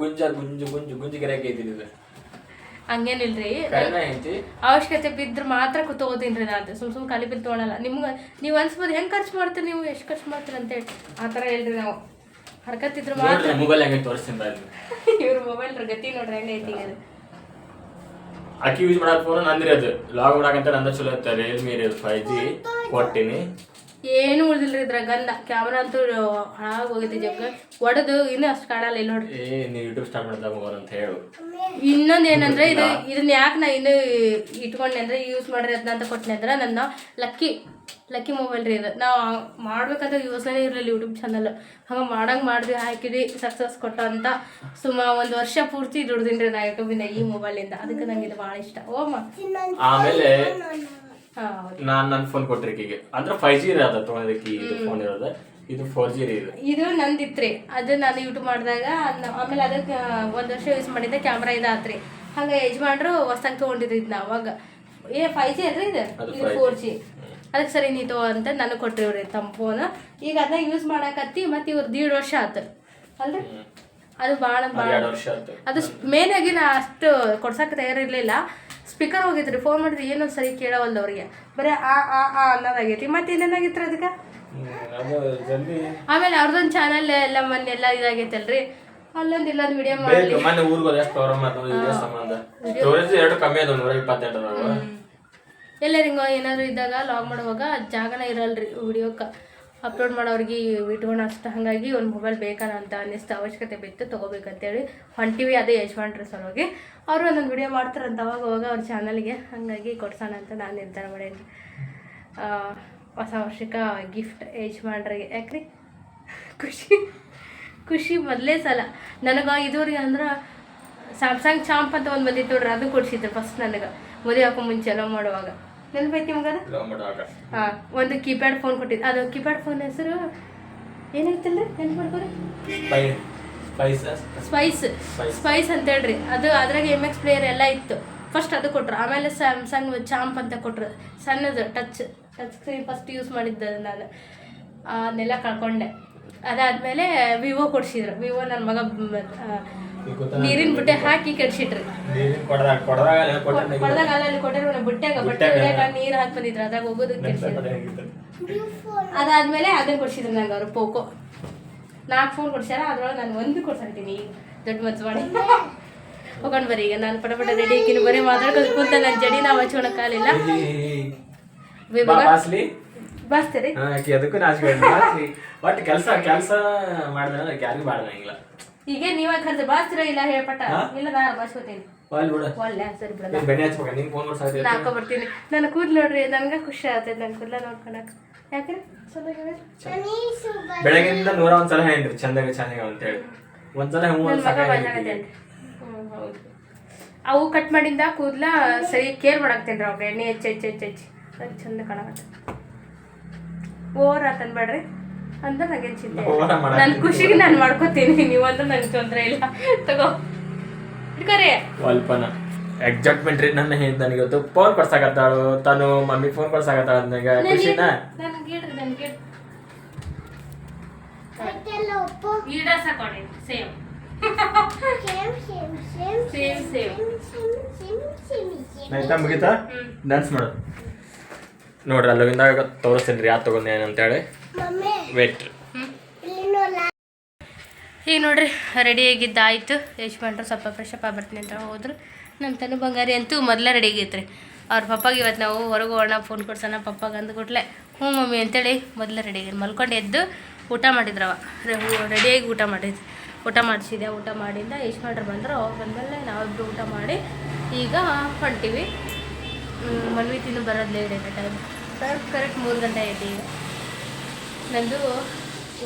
ಗುಂಜ ಗುಂಜು ಗುಂಜು ಗುಂಜು ಗಿರಾಕಿ ಐತಿ ಇದು. ಹಂಗೇನಿಲ್ರಿ ಅವಶ್ಯಕತೆ ಬಿದ್ರೆ ಮಾತ್ರ ತಗೋತೀನಿ ನಾನು. ಸುಮ್ ಸುಮ್ ಖಾಲಿ ಬಿದ್ದು ತೊಗೊಳಲ್ಲ. ನಿಮ್ಗೆ ನೀವು ಅನ್ಸ್ಬೋದು ಹೆಂಗೆ ಖರ್ಚು ಮಾಡ್ತೀರಿ ನೀವು? ಎಷ್ಟು ಖರ್ಚು ಮಾಡ್ತೀರಿ ಅಂತೇಳಿ ಆ ಥರ ಹೇಳ್ರಿ ನಾವು. ಹರ್ಕತ್ತಿದ್ರು ಮಾತ್ರ. ಮೊಬೈಲ್ ಹೆಂಗೆ ತೋರಿಸ್ತೀನಿ ಇವ್ರ ಮೊಬೈಲ್ ಗತಿ ನೋಡ್ರಿ ಹೆಂಗೆ ಐತಿ ಅದು ಅಕ್ಕಿ ಯೂಸ್ ಮಾಡಕ್ ಫೋನ್ ನಂದ್ರಿ ಅದು. ಲಾಗ್ ಅಂತ ನಂದ ಚಲೋ ಇರ್ತಾರೆ ರಿಯಲ್ಮಿ ಫೈವ್ ಜಿ ಕೊಟ್ಟಿನಿ ಏನು ಉಳಿದಿಲ್ರಿ ಇದ್ರ ಗಂಧ. ಕ್ಯಾಮ್ರಾ ಅಂತೂ ಹಾಳಾಗಿ ಹೋಗೈತಿ ಜಗ್ಗ. ಒಡೆದು ಇನ್ನೂ ಅಷ್ಟು ಕಾಣಲ್ಲ ಇಲ್ಲಿ ನೋಡ್ರಿ. ಏ ನೀವು ಯೂಟ್ಯೂಬ್ ಸ್ಟಾರ್ಟ್ ಮಾಡ್ತಾ ಅಂತ ಹೇಳು. ಇನ್ನೊಂದು ಏನಂದ್ರೆ ಇದು ಇದನ್ನ ಯಾಕೆ ನಾ ಇನ್ನು ಇಟ್ಕೊಂಡೆ ಅಂದ್ರೆ ಯೂಸ್ ಮಾಡ್ರಿ ಅದನ್ನ ಅಂತ ಕೊಟ್ಟನೆ ಅಂದ್ರೆ ನನ್ನ ಲಕ್ಕಿ ಲಕ್ಕಿ ಮೊಬೈಲ್ ರೀ ಇದು. ನಾವು ಮಾಡ್ಬೇಕಾದ್ರೆ ಯೂಸ್ನೇ ಇರಲಿಲ್ಲ ಯೂಟ್ಯೂಬ್ ಚಾನಲ್ ಹಂಗೆ ಮಾಡಂಗೆ ಮಾಡಿದ್ವಿ ಹಾಕಿದ್ವಿ ಸಕ್ಸಸ್ ಕೊಟ್ಟ ಅಂತ ಸುಮ್ಮ ಒಂದು ವರ್ಷ ಪೂರ್ತಿ ದುಡ್ದಿನ್ರಿ ನಾ ಯೂಟ್ಯೂಬಿಂದ ಈ ಮೊಬೈಲಿಂದ ಅದಕ್ಕೆ ನಂಗೆ ಇದು ಭಾಳ ಇಷ್ಟ. ಓಮ್ಮ ಆಮೇಲೆ ನಾನ್ ನನ್ನ ಫೋನ್ ಕೊಟ್ರಿ ಈಕಿಗೆ. ಅಂದ್ರೆ ಫೈವ್ ಜಿ ಅದ ತೊಗೊಂಡಿದ್ದಕ್ಕೆ ಇದು ಫೋನ್ ಇರೋದು. ಇದು ಫೋರ್ ಜಿ ಇದು ಇದು ನಂದಿತ್ರಿ. ಅದು ನಾನು ಯೂಟ್ಯೂಬ್ ಮಾಡಿದಾಗ ಆಮೇಲೆ ಅದಕ್ಕೆ ಒಂದು ವರ್ಷ ಯೂಸ್ ಮಾಡಿದ್ದೆ ಕ್ಯಾಮ್ರಾ ಇದಾತ್ರಿ. ಹಂಗೆ ಯಜಮಾನ್ರು ಹೊಸ್ದಾಗಿ ತೊಗೊಂಡಿದ್ರು ಇದನ್ನ ಅವಾಗ. ಏ ಫೈವ್ ಜಿ ಅದ್ರಿ ಇದು? ಇದು ಫೋರ್ ಜಿ ಅದಕ್ಕೆ ಸರಿ ನೀ ತಗೋ ಅಂತ ನನಗೆ ಕೊಟ್ಟಿವ್ರಿ ತಮ್ಮ ಫೋನ್ ಈಗ ಅದನ್ನ ಯೂಸ್ ಮಾಡಕತ್ತಿ ಮತ್ತೆ ಇವ್ರು ದೀಡ್ ವರ್ಷ ಆತು. ಅಲ್ರಿ? ಅದು ಭಾಳ ಭಾಳ ಅದು ಮೇನ್ ಆಗಿ ನಾ ಅಷ್ಟು ಕೊಡ್ಸಕ್ಕೆ ತಯಾರಿರ್ಲಿಲ್ಲ. ಸ್ಪೀಕರ್ ಹೋಗಿದ್ರಿ ಫೋನ್ ಮಾಡಿದ್ರೆ ಏನೊಂದು ಸರಿ ಕೇಳವಲ್ದು ಅವ್ರಿಗೆ ಬರೀ ಆ ಆ ಆ ಅನ್ನೋದಾಗೈತಿ. ಮತ್ತೆ ಏನೇನಾಗಿತ್ತು ಅದಕ್ಕೆ? ಆಮೇಲೆ ಅವ್ರದೊಂದು ಚಾನಲ್ ಎಲ್ಲ ಮೊನ್ನೆ ಎಲ್ಲ ಇದಾಗೈತಲ್ರಿ. ಅಲ್ಲೊಂದು ಇಲ್ಲೊಂದು ವಿಡಿಯೋ ಮಾಡಿ ಮೊನ್ನೆ ಊರಿಗೆ ಎಷ್ಟು ಮಾತು ಸಂಬಂಧ. ಸ್ಟೋರೇಜ್ ಎರಡು ಕಮ್ಮಿ ಅದ ನೂರ ಇಪ್ಪತ್ತೆಂಟು ಎಲ್ಲರಿಂಗೋ ಎಲ್ಲರೂ ಏನಾದ್ರು ಇದ್ದಾಗ ಲಾಗ್ ಮಾಡುವಾಗ ಜಾಗನ ಇರಲ್ರಿ ವಿಡಿಯೋಕ್ಕೆ ಅಪ್ಲೋಡ್ ಮಾಡೋರಿಗೆ ಇಟ್ಕೊಂಡು ಅಷ್ಟು ಹಾಗಾಗಿ ಒಂದು ಮೊಬೈಲ್ ಬೇಕಲ್ಲ ಅಂತ ಅನ್ನಿಸ್ತು ಅವಶ್ಯಕತೆ ಬಿತ್ತು, ತೊಗೋಬೇಕಂತೇಳಿ. ಹೊಂಟಿವಿ ಅದೇ ಯಜಮಾನ್ರ ಸಲುವಾಗಿ ಅವರು ಒಂದೊಂದು ವಿಡಿಯೋ ಮಾಡ್ತಾರಂತ ಅವಾಗ ಅವಾಗ ಅವ್ರ ಚಾನಲ್ಗೆ ಹಾಗಾಗಿ ಕೊಡ್ಸೋಣ ಅಂತ ನಾನು ನಿರ್ಧಾರ ಮಾಡೇನಿ ಹೊಸ ವರ್ಷಕ್ಕ ಗಿಫ್ಟ್ ಯಜಮಾನ್ರಿಗೆ. ಯಾಕ್ರಿ? ಖುಷಿ. ಖುಷಿ ಮೊದಲೇ ಸಲ. ನನಗೆ ಇದುವರೆಗೆ ಅಂದ್ರೆ ಸ್ಯಾಮ್ಸಂಗ್ ಚಾಂಪ್ ಅಂತ ಒಂದು ಬಂದಿತ್ತು ನೋಡ್ರಿ, ಅದು ಕೊಡ್ಸಿದ್ರು ಫಸ್ಟ್ ನನಗೆ. ಮದುವೆ ಹಾಕೋ ಮುಂಚೆ ಎಲ್ಲ ಮಾಡುವಾಗ. ನೆನಪೈತಿ ನಿಮ್ಗೆ ಅದು ಹಾಂ ಒಂದು ಕೀಪ್ಯಾಡ್ ಫೋನ್ ಕೊಟ್ಟಿದ್ದು ಅದು ಕೀಪ್ಯಾಡ್ ಫೋನ್ ಹೆಸರು ಏನಾಯ್ತಲ್ರಿ ನೆನ್ಪು ಮಾಡ್ಕೊರಿ? Spice spice. ಸ್ಪೈಸ್. ಅಂತ ಹೇಳ್ರಿ. ಅದು ಅದ್ರಾಗ ಎಂ ಎಕ್ಸ್ ಪ್ಲೇಯರ್ ಎಲ್ಲ ಇತ್ತು. ಫಸ್ಟ್ ಅದು ಕೊಟ್ರು. ಆಮೇಲೆ ಸ್ಯಾಮ್ಸಂಗ್ ಚಾಂಪ್ ಅಂತ ಕೊಟ್ರು. ಸಣ್ಣದು touch touch screen first use ಮಾಡಿದ್ದೆ ನಾನು. ಅದನ್ನೆಲ್ಲ ಕಳ್ಕೊಂಡೆ. ಅದಾದಮೇಲೆ ವಿವೋ ಕೊಡ್ಸಿದ್ರು. ವಿವೋ ನನ್ನ ಮಗ ನೀರಿನ ಬುಟ್ಟೆ ಹಾಕಿ ಕೊಡದಾಗ ಅಲ್ಲಿ ಕೊಟ್ಟಿರೋ ಬುಟ್ಟ್ಯಾಗ ಹೊಡ್ಯಾಕ ನೀರು ಹಾಕಿ ಬಂದಿದ್ರು ಅದಾಗ ಹೋಗೋದಕ್ಕೆ ಕೆಡ್ಸಿದ್ರು. ಅದಾದ್ಮೇಲೆ ಅದನ್ನ ಕೊಡ್ಸಿದ್ರು ನಂಗೆ ಅವರು ಪೋಕೋ. ನಾಲ್ಕು ಫೋನ್ ಕೊಡ್ಸ್ಯಾರ ಅದ್ರೊಳಗೆ ನಾನು ಒಂದು ಕೊಡ್ಸಾಕ್ತೀನಿ ಈಗ ದೊಡ್ಡ ಮನ್ಸು ಮಾಡಿ ಹೋಗೋಣ ಬರ್ರಿ ಈಗ ನಾನು ಪಟ ಪಟ ರೆಡಿ ಹಾಕಿನಿ ಬರೀ ಮಾತಾಡ್ಕೊಂಡು ಕೂತ ನನ್ನ ಜಡಿ ನಾವು ಹಚ್ಕೊಳಕ್ಕಾಗಲಿಲ್ಲ ಬಾಸ್ತೀರಿ? ಅದಕ್ಕೂ ನಾಚಿಕೆ ಒಟ್ಟು ಬಟ್ ಕೆಲಸ ಕೆಲಸ ಮಾಡಿದ್ರೆ ಯಾರಿಗೂ ಮಾಡಂಗಿಲ್ಲ ಈಗ ನೀವ ಕರೆದ ಬಾಸ್ತಿರ ಇಲ್ಲ ಹೇಳ್ಪಟ್ಟ ಇಲ್ಲ ನಾ ಬಾಸ್ಕೋತೀನಿ ಒಳ್ಳೆ ಬರ್ತೀನಿ. ನನ್ನ ಕೂದ್ಲು ನೋಡ್ರಿ ನನಗೆ ಖುಷಿ ಆಗ್ತೈತೆ ನನ್ನ ಕೂದಲ ನೋಡ್ಕೊಳಕ್ ಯಾಕಂದ್ರೆ ಬೆಳಗಿನಿಂದ ನೂರ ಒಂದ್ಸಲ ಹೇಳಿದ್ರಿ ಚಂದಾಗ ಚೆನ್ನಾಗಿ ಅಂತೇಳಿ ಒಂದ್ಸಲ ಅವು ಕಟ್ ಮಾಡಿಂದ ಕೂದಲ ಸರಿ ಕೇರ್ ಮಾಡಾಕ್ತೇನೆ ಅವ್ರು ಎಣ್ಣೆ ಹೆಚ್ಚು ಹೆಚ್ಚು ಹೆಚ್ಚು ಹೆಚ್ಚು. ಚಂದ ಕಾಣಕತ್ತ ಓರ್ ಓವರ್ ಆತನ್ಬೇಡ್ರಿ ಅಂತ ನನಗೆ ಚಿಂತೆ ನನ್ನ ಖುಷಿಗೆ ನಾನು ಮಾಡ್ಕೋತೀನಿ. ನೀವಂದ್ರೆ ನನಗೆ ತೊಂದರೆ ಇಲ್ಲ. ತಗೋ. ಕರೆ ಅಲ್ಪನ ಎಕ್ಸೈಟ್ಮೆಂಟ್ ರೀ ನನ್ನ ಹೇಳ್ದ ನನಗೆ ಇವತ್ತು ಫೋನ್ ಕೊಡ್ಸಕತ್ತಾಳು ತಾನು ಮಮ್ಮಿ ಫೋನ್ ಕೊಡ್ಸಕತ್ತಾಳ ನನಗೆ ಖುಷಿನ? ನನಗೆ ಹೇಳ್ರಿ ನನಗೆ ಈಡಸ ಕೊಡಿ. ಸೇಮ್ ಆಯ್ತಾ ಮುಗಿತಾ? ಡ್ಯಾನ್ಸ್ ಮಾಡೋದು ನೋಡ್ರಿ ಅಲ್ಲಿಂದ ತೋರಿಸ್ತೀನಿ ರೀ ಯಾರು ತಗೊಂಡೇನಂತೇಳಿ ಅಂತೇಳಿ ಮಮ್ಮಿ ವೇಟ್ ಈಗ ನೋಡ್ರಿ ರೆಡಿ ಆಗಿದ್ದಾಯ್ತು ಯಜಮಾನ್ರು ಸ್ವಲ್ಪ ಫ್ರೆಶ್ ಅಪ್ಪ ಬರ್ತೀನಿ ಅಂತ ಹೋದ್ರು ನಮ್ಮ ತನು ಬಂಗಾರಿ ಅಂತೂ ಮೊದಲೇ ರೆಡಿ ಆಗೈತ್ರಿ ಅವ್ರ ಪಪ್ಪಾಗ ಇವತ್ತು ನಾವು ಹೊರಗೆ ಹೋಗೋಣ ಫೋನ್ ಕೊಡ್ಸೋಣ ಪಪ್ಪಾಗ ಅಂದ್ಕೊಟ್ಲೆ ಹ್ಞೂ ಮಮ್ಮಿ ಅಂತೇಳಿ ಮೊದಲೇ ರೆಡಿ ಆಗಿದೆ ಮಲ್ಕೊಂಡು ಎದ್ದು ಊಟ ಮಾಡಿದ್ರವ ರೆಡಿಯಾಗಿ ಊಟ ಮಾಡಿದ್ವಿ ಊಟ ಮಾಡಿಸಿದೆ ಊಟ ಮಾಡಿಂದ ಯಜಮಾನ್ರು ಬಂದರು ಅವ್ರು ಬಂದಮೇಲೆ ನಾವಿಬ್ಬರು ಊಟ ಮಾಡಿ ಈಗ ಹೊಂಟೀವಿ ಮಲ್ವಿ ತಿನ್ನು ಬರೋದು ಲೇಟ್ ಆಯ್ತು ಟೈಮ್ ಕರೆಕ್ಟ್ ಮೂರು ಗಂಟೆ ಐತಿ ಈಗ ನಂದು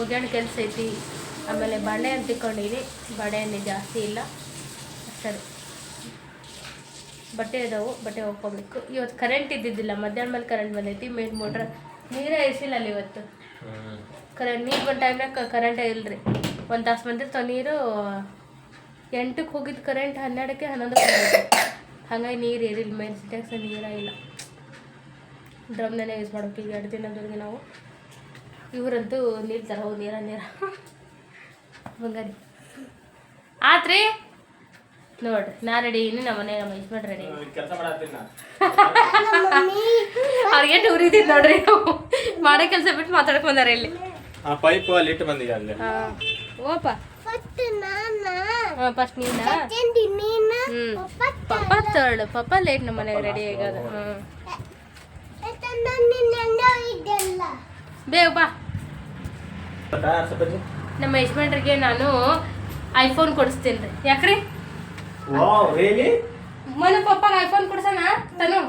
ಒಗ್ಯಾಣ ಕೆಲಸ ಐತಿ. ಆಮೇಲೆ ಬಾಣೆ ಅಂತ ತಿಕ್ಕೊಂಡಿನಿ ಜಾಸ್ತಿ ಇಲ್ಲ. ಸರಿ. ಬಟ್ಟೆ ಇದಾವು ಬಟ್ಟೆ ಒಪ್ಕೋಬೇಕು. ಇವತ್ತು ಕರೆಂಟ್ ಇದ್ದಿದ್ದಿಲ್ಲ. ಮಧ್ಯಾಹ್ನ ಮೇಲೆ ಕರೆಂಟ್ ಬಂದೈತಿ. ಮೇನ್ ಮೋಟ್ರ್ ನೀರೇ ಐಸಿಲ್ಲ ಅಲ್ಲಿ ಇವತ್ತು. ಕರೆಂಟ್ ನೀರು ಬಂದ ಟೈಮ್ನಾಗ ಕರೆಂಟೇ ಇಲ್ಲರಿ ಒಂದು ತಾಸು ಬಂದಿರ್ತಾವೆ ನೀರು. ಎಂಟಕ್ಕೆ ಹೋಗಿದ್ದು ಕರೆಂಟ್ ಹನ್ನೆರಡಕ್ಕೆ ಹನ್ನೊಂದು ಹಂಗಾಗಿ ನೀರು ಏರಿಲ್ಲ. ಮೇನ್ ಸಿಟ್ಯಾಕ್ಸ್ ನೀರೇ ಇಲ್ಲ. ಡ್ರಮ್ನೇ ಯೂಸ್ ಮಾಡೋಕೆ ಈಗ ಎರಡು ದಿನದವರೆಗೆ ನಾವು. ಇವರಂತೂ ನೀರು ಹೌದು ಹೋಗಿ ನೀರ ನೀರ. ಬಂಗಾರಿ. ಆತ್ರಿ? ನೋಡ್ರಿ ನಾ ರೆಡಿ ಇನ್ನು ನಮ್ಮ ಮನೆ ನಮ್ಮ ಯಜಮಾನ್ ರೆಡಿ ಕೆಲಸ ಮಾಡತ್ತೀನಿ ಮಮ್ಮಿ ಅವ್ರಿಗೆ ಉರಿತಿದ್ ನೋಡ್ರಿ ನಾವು. ಮಾಡೋ ಕೆಲಸ ಬಿಟ್ಟು ಮಾತಾಡಕ್ ಬಂದಾರ ಇಲ್ಲಿ. ಆ ಪೈಪ್ ಅಲ್ಲಿ ಇಟ್ಟು ಬಂದಿದೆ ಅಲ್ಲಿ. ಓಪ ಫಸ್ಟ್ ನಾನ? ಫಸ್ಟ್ ನೀನ? ಸೆಕೆಂಡ್ ನೀನ? ಹ್ಮ್. ಫಸ್ಟ್ ಪಪ್ಪ ತರ್ಡ್. ಪಪ್ಪ ಲೇಟ್ ನಮ್ಮ ಮನೆಗೆ ರೆಡಿ ಆಗೋದು ಹ್ಞೂ ಬೇಗ ಬಾ? ನಮ್ಮ ಯಜಮಾನ್ರಿಗೆ ನಾನು ಐಫೋನ್ ಕೊಡಿಸ್ತೀನಿ ರೀ. ಯಾಕ್ರಿ? ವಾವ್ ರಿಯಲಿ ಮನೆ ಪಪ್ಪಗೆ ಐಫೋನ್ ಕೊಡ್ಸೋಣ ತನು.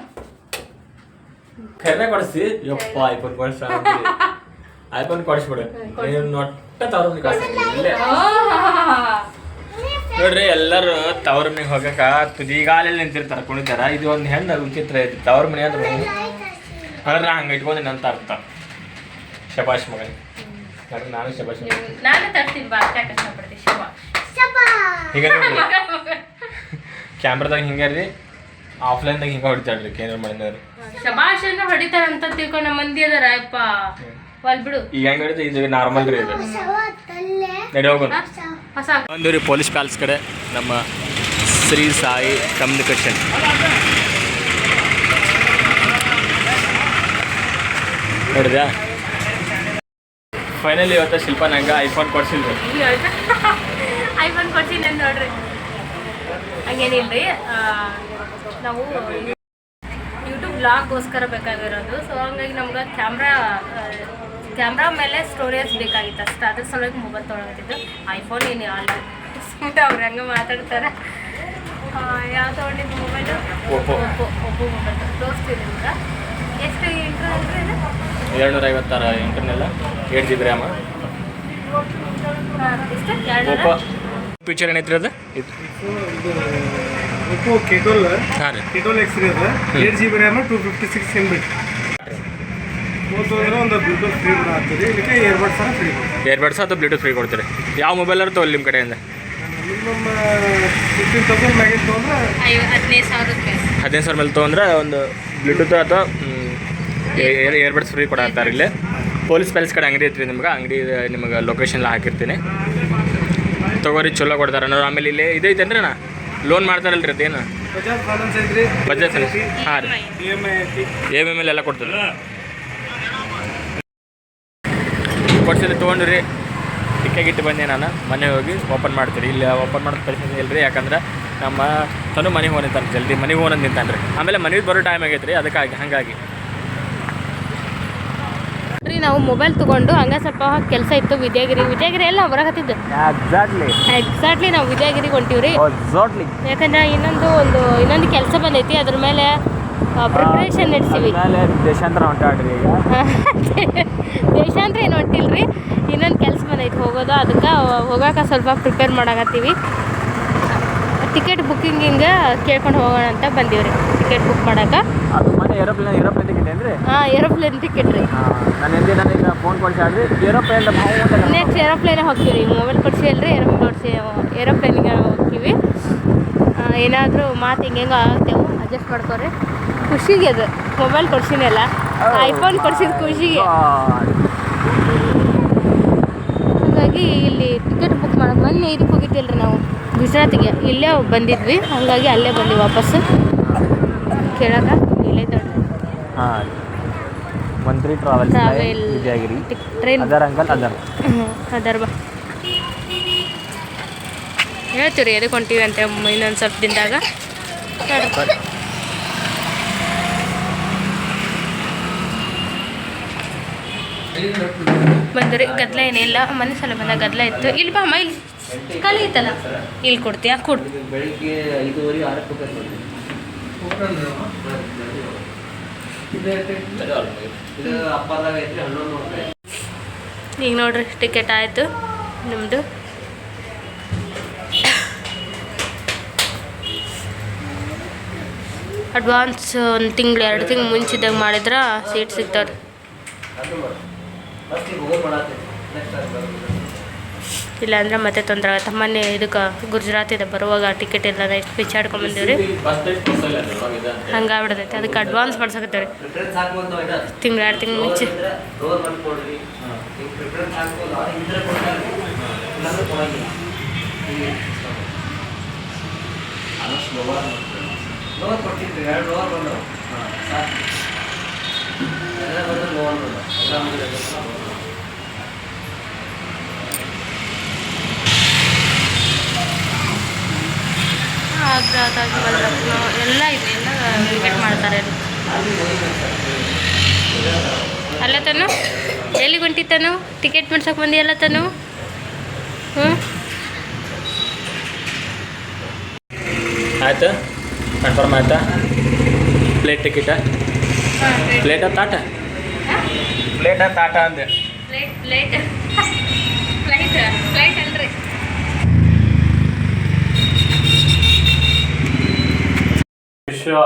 ಖರೆ ಕೊಡಿಸಿ ಯಪ್ಪ ಐಫೋನ್ ಕೊಡಿಸ ಐಫೋನ್ ಕೊಡಿಸ್ಬಿಡು. ನೀನು ನೊಟ್ಟ ತವ್ರ ಮನೆಗೆ. ಇಲ್ಲೇ. ನೋಡ್ರಿ ಎಲ್ಲರೂ ತವ್ರ ಮನೆಗೆ ಹೋಗಕ ತುದಿಗಾಲಲ್ಲಿ ನಿಂತಿರ್ತಾರ ಕುಣಿತಾರ. ಇದು ಒಂದು ಹೆಣ್ಣು ವಿಚಿತ್ರ ಐತಿ. ತವ್ರ ಮನೆ ಅಂದ್ರೆ ಅಂದ್ರೆ ಹಂಗೆ ಇಟ್ಕೊಂಡು ಅಂತ ಅರ್ಥ. ಶಬಾಷ್ ಮಗನ್. ಯಾರು ನಾನು ಶಬಾಷ್. ನಾನು ತರ್ತೀನಿ ಬಾ ಕಷ್ಟಪಡ್ತೀನಿ ಶಬಾ. ಕ್ಯಾಮ್ರಾದಾಗ ಹಿಂಗಾರ್ರಿ ರೀ ಆಫ್ಲೈನ್ದಾಗ ಹಿಂಗೆ ಹೊಡಿತಾಳ್ರಿ ಕೇಂದ್ರ ಮಾಡಿದವ್ರು ಶಬಾಷ್ ಅಂದ್ರೆ ಹೊಡಿತಾರಂತ ತಿಳ್ಕೊಂಡು ನಮ್ಮ ಮಂದಿ ಅದಾರ ಅಪ್ಪ ಒಲ್ ಬಿಡು. ಈಗ ಹೆಂಗೆ ಹೊಡಿತ ಇದು ನಾರ್ಮಲ್ ರೀ ಇದು ತಲ್ಲೆ. ನಡಿ ಹೋಗೋಣ. ಹೊಸ. ಒಂದು ರೀ ಪೊಲೀಸ್ ಪ್ಯಾಲೇಸ್ ಕಡೆ ನಮ್ಮ ಶ್ರೀ ಸಾಯಿ ಕಮ್ಯುನಿಕೇಶನ್ ನೋಡಿದ್ಯಾ? ಫೈನಲಿ ಇವತ್ತು ಶಿಲ್ಪ ನಂಗೆ ಐಫೋನ್ ಕೊಡ್ಸಿದ್ರು. ಐಫೋನ್ ಕೊಡ್ತೀನಿ ಅಂತ ನೋಡ್ರಿ. ಹಂಗೇನಿಲ್ರಿ ನಾವು ಯೂಟ್ಯೂಬ್ ಬ್ಲಾಗ್ಗೋಸ್ಕರ ಬೇಕಾಗಿರೋದು. ಸೊ ಹಂಗಾಗಿ ನಮ್ಗೆ ಕ್ಯಾಮ್ರಾ ಕ್ಯಾಮ್ರಾ ಮೇಲೆ ಸ್ಟೋರೇಜ್ ಬೇಕಾಗಿತ್ತು ಅಷ್ಟು. ಅದ್ರ ಸಲುವಾಗಿ ಮೊಬೈಲ್ ತೊಗೊಳಕತ್ತಿದ್ದು. ಐಫೋನ್ ಏನು ಅಲ್ಲ ಸುಮ್ಮನೆ ಅವ್ರು ಹಂಗೆ ಮಾತಾಡ್ತಾರೆ. ಯಾವ ತೊಗೊಂಡಿದ್ದು ಮೊಬೈಲು. ಒಪ್ಪೋ ಒಪ್ಪೋ ಮೊಬೈಲ್ ತೋರಿಸ್ತೀನಿ ನಿಮ್ಗೆ ಐವತ್ತಾರು ಇಂಟರ್ನೆಲ್ಲ eight G B RAM Oppo feature ಏನೈತ್ರಿ ಅದು? ಇದು. ಒಪ್ಪೋ ಕೆಟೋಲ್ ಹಾಂ ರೀ. ಕೆಟೋಲ್ ಎಕ್ಸ್ ರೀ ಅದು. Eight G B RAM two fifty six M B ಒಂದು ಬ್ಲೂಟೂತ್ ಫ್ರೀ ಕೂಡ ಆಗ್ತದೆ. ಇದಕ್ಕೆ ಇಯರ್ಬಡ್ಸ್ ಫ್ರೀ ಏರ್ಬಡ್ಸ್ ಅಥವಾ ಬ್ಲೂಟೂತ್ ಫ್ರೀ ಕೊಡ್ತೀರಿ. ಯಾವ ಮೊಬೈಲ್ ಆರು ತೊಗೊಳ್ಳಿ ನಿಮ್ಮ ಕಡೆಯಿಂದ. ಮಿನಿಮಮ್ ಫಿಫ್ಟೀನ್ ತೌಸಂಡ್ ತೊಗೊಂಡ್ರೆ ಹದಿನೈದು ಸಾವಿರ ಹದಿನೈದು ಸಾವಿರ ಮೇಲೆ ತೊಗೊಂಡ್ರೆ ಒಂದು ಬ್ಲೂಟೂತ್ ಅಥವಾ ಏರ್ಬಡ್ಸ್ ಫ್ರೀ ಕೊಡತ್ತಾರೆ ಇಲ್ಲಿ. ಪೊಲೀಸ್ ಪ್ಯಾಲೇಸ್ ಕಡೆ ಅಂಗಡಿ ಐತ್ರಿ ನಿಮ್ಗೆ ಅಂಗಡಿ ನಿಮಗೆ ಲೊಕೇಶನ್ ಎಲ್ಲ ಹಾಕಿರ್ತೀನಿ. ತೊಗೋರಿ ಚಲೋ ಕೊಡ್ತಾರೆ. ನೋಡಿ ಆಮೇಲೆ ಇಲ್ಲಿ ಇದೈತೇನ್ರಿ ಅಣ್ಣ ಲೋನ್ ಮಾಡ್ತಾರಲ್ರಿ ಅದೇನು ಬಜಾಜ್ ಹಾಂ ರೀ. ಎ ಎಂ ಎಲ್ ಎಲ್ಲ ಕೊಡ್ತಾರೆ. ಕೊಡ್ಸಿದ್ರೆ ತೊಗೊಂಡ್ರಿ. ಟಿಕ್ಕಾಗಿಟ್ಟು ಬಂದೆ ನಾನು. ಮನೆ ಹೋಗಿ ಓಪನ್ ಮಾಡ್ತೀರಿ. ಇಲ್ಲಿ ಓಪನ್ ಮಾಡೋದು ಪರಿಸ್ಥಿತಿ ಇಲ್ಲ ರೀ ಯಾಕಂದ್ರೆ ನಮ್ಮ ತನು ಮನೆಗೆ ಹೋಗಿರ್ತಾನೆ ಜಲ್ದಿ. ಮನೆಗೆ ಹೋಗೋಣ ನಿಂತಾನೆ ರೀ ಆಮೇಲೆ ಮನೆಗೆ ಬರೋ ಟೈಮ್ ಆಗೈತೆ ರೀ ಅದಕ್ಕಾಗಿ ಹಾಗಾಗಿ. ರೀ ನಾವು ಮೊಬೈಲ್ ತಗೊಂಡು ಹಂಗೆ ಸ್ವಲ್ಪ ಕೆಲಸ ಇತ್ತು ವಿದ್ಯಾಗಿರಿ. ವಿಜಯಗಿರಿ ಎಲ್ಲ ಹೊರಗತ್ತಿದ್ದು ಎಕ್ಸಾಕ್ಟ್ಲಿ ಎಕ್ಸಾಕ್ಟ್ಲಿ ನಾವು ವಿದ್ಯಾಗಿರಿಗೆ ಹೊಂಟೀವ್ರಿ. ಎಕ್ಸಾಕ್ಟ್ಲಿ ಯಾಕಂದ್ರೆ ಇನ್ನೊಂದು ಒಂದು ಇನ್ನೊಂದು ಕೆಲಸ ಬಂದೈತಿ ಅದ್ರ ಮೇಲೆ ಪ್ರಿಪ್ರೇಷನ್ ನಡೆಸಿವಿ. ದೇಶಾಂತರ ಹೊಂಟಾಡ್ರಿ ದೇಶಾಂತರ ಏನು ಹೊಂಟಿಲ್ರಿ ಇನ್ನೊಂದು ಕೆಲಸ ಬಂದೈತಿ ಹೋಗೋದು ಅದಕ್ಕೆ ಹೋಗಾಕ ಸ್ವಲ್ಪ ಪ್ರಿಪೇರ್ ಮಾಡಾಕತ್ತೀವಿ. ಟಿಕೆಟ್ ಬುಕ್ಕಿಂಗಿಂಗೆ ಕೇಳ್ಕೊಂಡು ಹೋಗೋಣ ಅಂತ ಬಂದೀವ್ರಿ ಟಿಕೆಟ್ ಬುಕ್ ಮನೆ ಏರೋಪ್ಲೇನ್ ಏರೋಪ್ಲೇನ್ ಟಿಕೆಟ್ ಏನ್ರಿ? ಹಾಂ ಏರೋಪ್ಲೇನ್ ಟಿಕೆಟ್ ರೀ. ನಾನು ಎಂದಿ ನನಗೆ ಫೋನ್ ಕೊಡ್ಸಾಡ್ರಿ ಏರೋಪ್ಲೇನ್ ನೆಕ್ಸ್ಟ್ ಏರೋಪ್ಲೇನ್ ಹೋಗ್ತೀವಿ ರೀ ಮೊಬೈಲ್ ಕೊಡಿಸಿ ಅಲ್ರಿ ಏರೋಪ್ಲೇನ್ ಕೊಡಿಸಿ ಏರೋಪ್ಲೇನಿಗೆ ಹೋಗ್ತೀವಿ. ಏನಾದರೂ ಮಾತು ಹಿಂಗೆ ಹೆಂಗೆ ಆಗ್ತೇವೆ ಅಡ್ಜಸ್ಟ್ ಮಾಡ್ಕೊರಿ ಖುಷಿಗೆ ಅದು ಮೊಬೈಲ್ ಕೊಡ್ಸಿನಲ್ಲ ಐಫೋನ್ ಕೊಡ್ಸಿದ ಖುಷಿಗೆ. ಹಾಗಾಗಿ ಇಲ್ಲಿ ಟಿಕೆಟ್ ಬುಕ್ ಮಾಡೋಕೆ ಬಂದು ಇದಕ್ಕೆ ಹೋಗಿದ್ದಿಲ್ಲ ನಾವು ಗುಜರಾತಿಗೆ. ಇಲ್ಲೇ ಬಂದಿದ್ವಿ ಹಾಗಾಗಿ ಅಲ್ಲೇ ಬಂದ್ವಿ ವಾಪಸ್ಸು. ಕೇಳಕ ಇಲ್ಲೇ ದೊಡ್ಡ ಹಾಂ Mantri travels travel Vijayagiri train other uncle ಅದರ್. ಅದರ ಬಾ. ಹೇಳ್ತೀವಿ ರೀ ಎದಕ್ಕೆ ಹೊಂಟೀವಿ ಅಂತ ಇನ್ನೊಂದು ಸ್ವಲ್ಪ ದಿನದಾಗ. ಬಂದ್ರಿ ಗದ್ಲ ಏನಿಲ್ಲ ಮನೆ ಸಲ ಬಂದಾಗ ಗದ್ಲ ಇತ್ತು. ಇಲ್ಲಿ ಬಾ ಅಮ್ಮ ಇಲ್ಲಿ. ಖಾಲಿ ಐತಲ್ಲ. ಇಲ್ಲಿ ಕೊಡ್ತೀಯಾ? ಕೊಡು. ಈಗ ನೋಡ್ರಿ ಟಿಕೆಟ್ ಆಯಿತು ನಿಮ್ಮದು ಅಡ್ವಾನ್ಸ್ ಒಂದು ತಿಂಗಳು ಎರಡು ತಿಂಗಳು ಮುಂಚಿದಾಗ ಮಾಡಿದ್ರೆ ಸೀಟ್ ಸಿಗ್ತಾವ್ರಿ ಇಲ್ಲಾಂದ್ರೆ ಮತ್ತೆ ತೊಂದರೆ ಆಗುತ್ತೆ. ಮೊನ್ನೆ ಇದಕ್ಕೆ ಗುಜರಾತಿದ ಬರುವಾಗ ಟಿಕೆಟ್ ಇಲ್ಲ ಬಿಚ್ಚಾಡ್ಕೊಂಡ್ ಬಂದೀವಿ ರೀ ಹಂಗಾಗ್ಬಿಡ್ತೈತೆ. ಅದಕ್ಕೆ ಅಡ್ವಾನ್ಸ್ ಮಾಡ್ಸಕತ್ತೇವೆ ರೀ ತಿಂಗ್ಳು, ಎರಡು ತಿಂಗಳು ಮುಂಚೆ. ಆಗ್ರಾ ತಾಜ್ಮಹಲ್ ಎಲ್ಲ ಇದೆ ಎಲ್ಲ ಟಿಕೆಟ್ ಮಾಡ್ತಾರೆ. ಅಲ್ಲ ತನು? ಎಲ್ಲಿಗೆ ಹೊಂಟಿತ್ತನು ಟಿಕೆಟ್ ಮಾಡ್ಸೋಕೆ ಬಂದಿ ಅಲ್ಲ ತನು? ಹ್ಞೂ ಆಯ್ತು. ಕನ್ಫರ್ಮ್ ಆಯ್ತಾ? ಪ್ಲೇಟ್ ಟಿಕೆಟ ಪ್ಲೇಟ ತಾಟ? ಪ್ಲೇಟ ತಾಟ ಅಂದೆ. ಪ್ಲೇಟ್ ಪ್ಲೇಟ್ ಫ್ಲೈಟ್ ಫ್ಲೈಟ್ ಅಲ್ರಿ ವಿಶ್ವ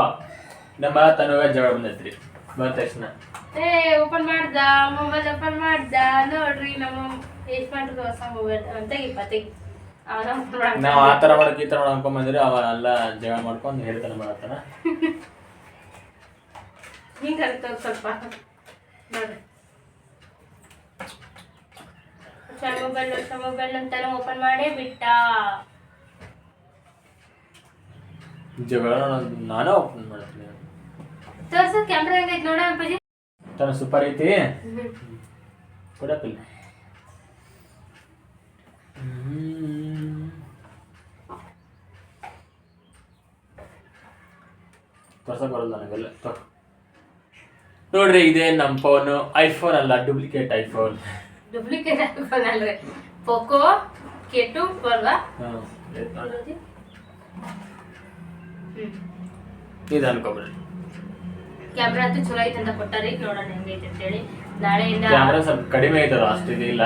ನಮ್ಮ ತನಗ ಜಗಳ ಬಂದೈತ್ರಿ. ಬಂದ ತಕ್ಷಣ. ಏ ಓಪನ್ ಮಾಡ್ದ ಮೊಬೈಲ್ ಓಪನ್ ಮಾಡ್ದ ನೋಡ್ರಿ ನಮ್ಮ ಎಷ್ಟು ಮಾಡ್ರದ ಹೊಸ ಮೊಬೈಲ್ ಅಂತ ಮಾಡ್ದ. ನಾವು ಆ ಥರ ಮಾಡಕ್ಕೆ ಈ ಥರ ಮಾಡಕ್ ಅನ್ಕೊಂಬಂದ್ರಿ ಅವ ಎಲ್ಲ ಜಗಳ ಮಾಡ್ಕೊಂಡು ಹೇಳ್ತಾನೆ ಮಾಡತ್ತಾನ. ಹಿಂಗೆ ಸ್ವಲ್ಪ. ನೋಡ್ರಿ. ಹೊಸ ಮೊಬೈಲ್ ಹೊಸ ಮೊಬೈಲ್ ಅಂತಾನೆ ಓಪನ್ ಮಾಡೇ ಬಿಟ್ಟ. ಜಗಳ ನಾನೇ ಓಪನ್ ಮಾಡ್ತೀನಿ. ತೋರ್ಸ ಕ್ಯಾಮ್ರಾ ಹೆಂಗೈತೆ ನೋಡ ಅಪ್ಪಾಜಿ? ತನ ಸೂಪರ್ ಐತಿ. ಕೊಡಪ್ಪಿಲ್ಲ ತೋರ್ಸಕ್ ಬರಲ್ಲ ನನಗೆಲ್ಲ ತೊ- ನೋಡ್ರಿ ಇದೇ ನಮ್ಮ ಫೋನು ಐಫೋನ್ ಅಲ್ಲ ಡುಪ್ಲಿಕೇಟ್ ಐಫೋನ್ ಡುಪ್ಲಿಕೇಟ್ ಐಫೋನ್ ಅಲ್ರಿ. ಪೋಕೋ ಕೆ ಟು ಹ್ಮ್. ಇದು ಅನ್ಕೊಬಿಡ್ರಿ ಕ್ಯಾಮ್ರಾ ಅಂತೂ ಚಲೋ ಐತೆ ಅಂತ ಕೊಟ್ಟಾರಿ ನೋಡೋಣ ಹೆಂಗೈತೆ ಅಂತೇಳಿ ನಾಳೆಯಿಂದ ಕ್ಯಾಮ್ರಾ ಸ್ವಲ್ಪ ಕಡಿಮೆ ಐತದ ಅಷ್ಟು ಇದಿಲ್ಲ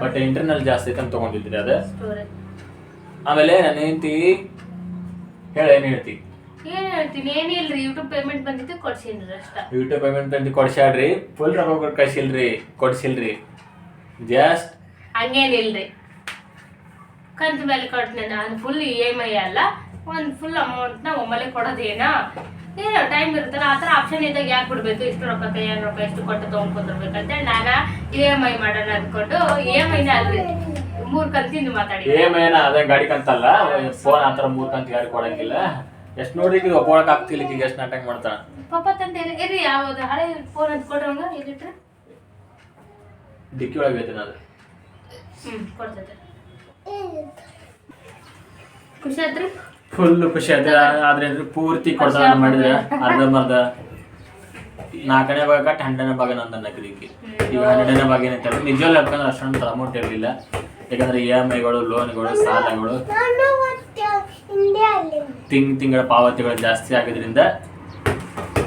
ಬಟ್ ಇಂಟರ್ನಲ್ ಜಾಸ್ತಿ ಐತೆ ಅಂತ ತೊಗೊಂಡಿದ್ರಿ ಅದು. ಆಮೇಲೆ ನನ್ನ ಹೆಂಡತಿ ಹೇಳ ಏನು ಹೇಳ್ತಿ? ಏನ್ ಹೇಳ್ತೀನಿ ಏನಿಲ್ರಿ ಯೂಟ್ಯೂಬ್ ಪೇಮೆಂಟ್ ಬಂದಿತ್ತು ಕೊಡ್ಸಿಲ್ರಿ ಅಷ್ಟ. ಯೂಟ್ಯೂಬ್ ಪೇಮೆಂಟ್ ಅಂತ ಕೊಡ್ಸ್ಯಾಡ್ರಿ ಫುಲ್ ರೊಕ್ಕ ಕೊಟ್ಟು ಕಳ್ಸಿಲ್ರಿ ಕೊಡ್ಸಿಲ್ರಿ. ಜಸ್ಟ್ ಹಂಗೇನಿಲ್ರಿ. ಕಂತು ಮೇಲೆ ಕೊಡ್ತೀನಿ ನಾನು ಫುಲ್ ಇ ಎಂ ಐ ಅಲ್ಲ. ಒಂದು ಫುಲ್ ಅಮೌಂಟ್ನ ಒಮ್ಮೆಲೆ ಕೊಡೋದೇನಾ? ಏನೋ ಟೈಮ್ ಇರುತ್ತಲ್ಲ ಆ ಥರ ಆಪ್ಷನ್ ಇದ್ದಾಗ ಯಾಕೆ ಬಿಡ್ಬೇಕು? ಇಷ್ಟು ರೊಕ್ಕ ಕೈಯಾಗ ರೊಕ್ಕ ಎಷ್ಟು ಕೊಟ್ಟು ತೊಗೊಂಡ್ಕೊಂಡ್ಬರ್ಬೇಕಂತೇಳಿ ನಾನು ಇ ಎಂ ಐ ಮಾಡೋಣ ಅಂದ್ಕೊಂಡು ಇ ಎಂ ಐನ ಅಲ್ರಿ ಮೂರು ಕಂತಿಂದು ಮಾತಾಡಿ. ಅದೇ ಗಾಡಿ ಕಂತಲ್ಲ ಫೋನ್ ಆ ಥರ ಮೂರ್ ಕಂತು ಯಾರು ಕೊಡಂಗಿಲ್ಲ. ಎಷ್ಟು ನೋಡಿ ಒಪ್ಕೊಳಕ್ ಆಗ್ತಿಲ್ಲ ಈಗ ಎಷ್ಟು ನಾಟಕ ಮಾಡ್ತಾಳ. ಪಾಪ ತಂದೆ ಇರಿ ಯಾವ್ದು ಹಳೆ ಫೋನ್ ಅಂತ ಕೊಡ್ರಂಗ ಇಲ್ಲಿಟ್ರೆ ಡಿಕ್ಕಿ ಒಳಗೆ ಐತೆ ಅದು ಹ್ಞೂ ಕೊಡ್ತೈತೆ. ಖುಷಿ ಆತ್ರಿ ಫುಲ್ ಖುಷಿ ಆಯ್ತು ಆದ್ರೆ ಇದ್ರ ಪೂರ್ತಿ ಕೊಡ್ತಾಳ ಮಾಡಿದ್ರೆ ಅರ್ಧಂಬರ್ಧ ನಾಲ್ಕನೇ ಭಾಗ ಕಟ್ ಹನ್ನೆರಡನೇ ಭಾಗ ನಂದು ಅನ್ನಕ್ಕಿದಕ್ಕೆ ಈಗ ಹನ್ನೆರಡನೇ ಭಾಗ ಏನಂತ ನಿಜವಾಗ್ಲೂ ಯಾಕಂದ್ರೆ ಅಷ್ಟೊಂದು ಅಮೌಂಟ್ ಇರಲಿಲ್ಲ. ಯಾಕಂದ್ರೆ ಇ ಎಂ ಐಗಳು ಲೋನ್ಗಳು ಸಾಲಗಳು ತಿಂಗ್ ತಿಂಗಳ ಪಾವತಿಗಳು ಜಾಸ್ತಿ ಆಗಿದ್ರಿಂದ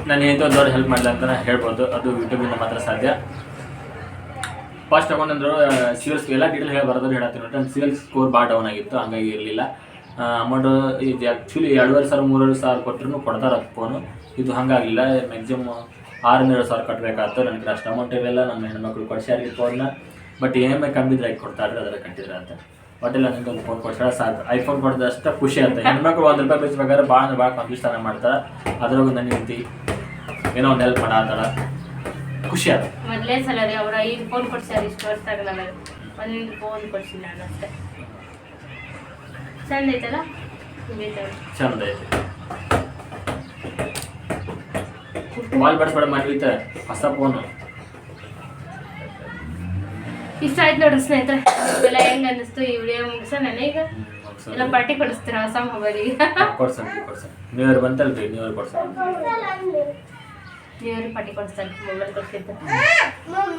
ನಾನು ಏನೋ ಒಂದು ದೊಡ್ಡ ಹೆಲ್ಪ್ ಮಾಡಿಲ್ಲ ಅಂತ ಹೇಳ್ಬೋದು. ಅದು ಯೂಟ್ಯೂಬಿಂದ ಮಾತ್ರ ಸಾಧ್ಯ. ಫಸ್ಟ್ ತಗೊಂಡಂದ್ರು ಸಿವಿಲ್ ಎಲ್ಲ ಡೀಟೇಲ್ ಹೇಳಿ ಬರೋದು ಹೇಳತ್ತೀನಿ. ಸಿವಿಲ್ ಸ್ಕೋರ್ ಭಾಳ ಡೌನ್ ಆಗಿತ್ತು ಹಂಗಾಗಿ ಇರಲಿಲ್ಲ. ಅಮೌಂಟ್ ಇದು ಆ್ಯಕ್ಚುಲಿ ಎರಡುವರೆ ಸಾವಿರ, ಮೂರುವರೆ ಸಾವಿರ ಕೊಟ್ಟರು ಕೊಡ್ತಾರೆ ಅದು ಫೋನು ಇದು ಹಂಗಾಗಲಿಲ್ಲ ಮ್ಯಾಕ್ಸಿಮಮ್ ಎರಡು ಸಾವಿರ ಕಟ್ಟಬೇಕಾಯ್ತು ನನಗೆ ಅಷ್ಟು ಅಮೌಂಟ್ ಇರಲಿಲ್ಲ ನಮ್ಮ ಹೆಣ್ಮಕ್ಳು ಕೊಡ್ಸ್ಯಾರ ಫೋನ್ನ ಬಟ್ ಇ ಎಂ ಐ ಕಮ್ಮಿದ್ರೆ ಆಗಿ ಕೊಡ್ತಾರೆ ಅದರ ಕಟ್ಟಿದ್ರೆ ಅಂತ. ಒಟ್ಟೆಲ್ಲ ನನಗೆ ಒಂದು ಫೋನ್ ಕೊಡ್ಸಾರ ಸಾಕು. ಐಫೋನ್ ಕೊಡ್ದಷ್ಟು ಖುಷಿ ಅಂತ. ಹೆಣ್ಮಕ್ಳು ಒಂದು ರೂಪಾಯಿ ಬಿಚ್ಚಬೇಕಾದ್ರೆ ಭಾಳ ಅಂದ್ರೆ ಭಾಳ ಕಂಜೂಸ್ತಾನ ಮಾಡ್ತಾರೆ. ಅದ್ರಾಗ ನನ್ನ ಹೆಂಡತಿ ಏನೋ ಒಂದು ಹೆಲ್ಪ್ ಮಾಡತ್ತಾಳ ಖುಷಿ ಆಗುತ್ತೆ ಮೊದಲೇ ಸಲ ರೀ ಅವ್ರು ಐದು ಫೋನ್ ಕೊಡ್ಸ್ಯಾರ ಇಷ್ಟು ವರ್ಷ ಆಗಲ್ಲ ಒಂದು ಫೋನ್ ಕೊಡ್ಸಿಲ್ಲ ಅಷ್ಟೇ. ಚಂದ ಐತಲ್ಲ? ಚಂದ ಐತಿ ಬಾಲ್ ಬಡ್ಸ್ಬೇಡ ಮಾಡ್ಲಿತ್ತ ಹೊಸ ಫೋನು ಇಷ್ಟ ಆಯ್ತು ನೋಡ್ರಿ ಸ್ನೇಹಿತರೆ. ಎಲ್ಲ ಹೆಂಗ್ ಅನ್ನಿಸ್ತು ಈ ವಿಡಿಯೋ ಮುಗಿಸ ನನಗೆ ಎಲ್ಲ ಪಾರ್ಟಿ ಕೊಡಿಸ್ತೀರ ಹೊಸ ಮೊಬೈಲ್ ಕೊಡ್ಸಣ ನ್ಯೂ ಇಯರ್ ಬಂತಲ್ರಿ ನೀವ್ರು ಕೊಡ್ಸಣ? ನೀವ್ರಿ ಪಾರ್ಟಿ ಕೊಡಿಸ್ತಾರೆ ಮೊಬೈಲ್ ಕೊಡ್ಸಿದ್ದು? Mom,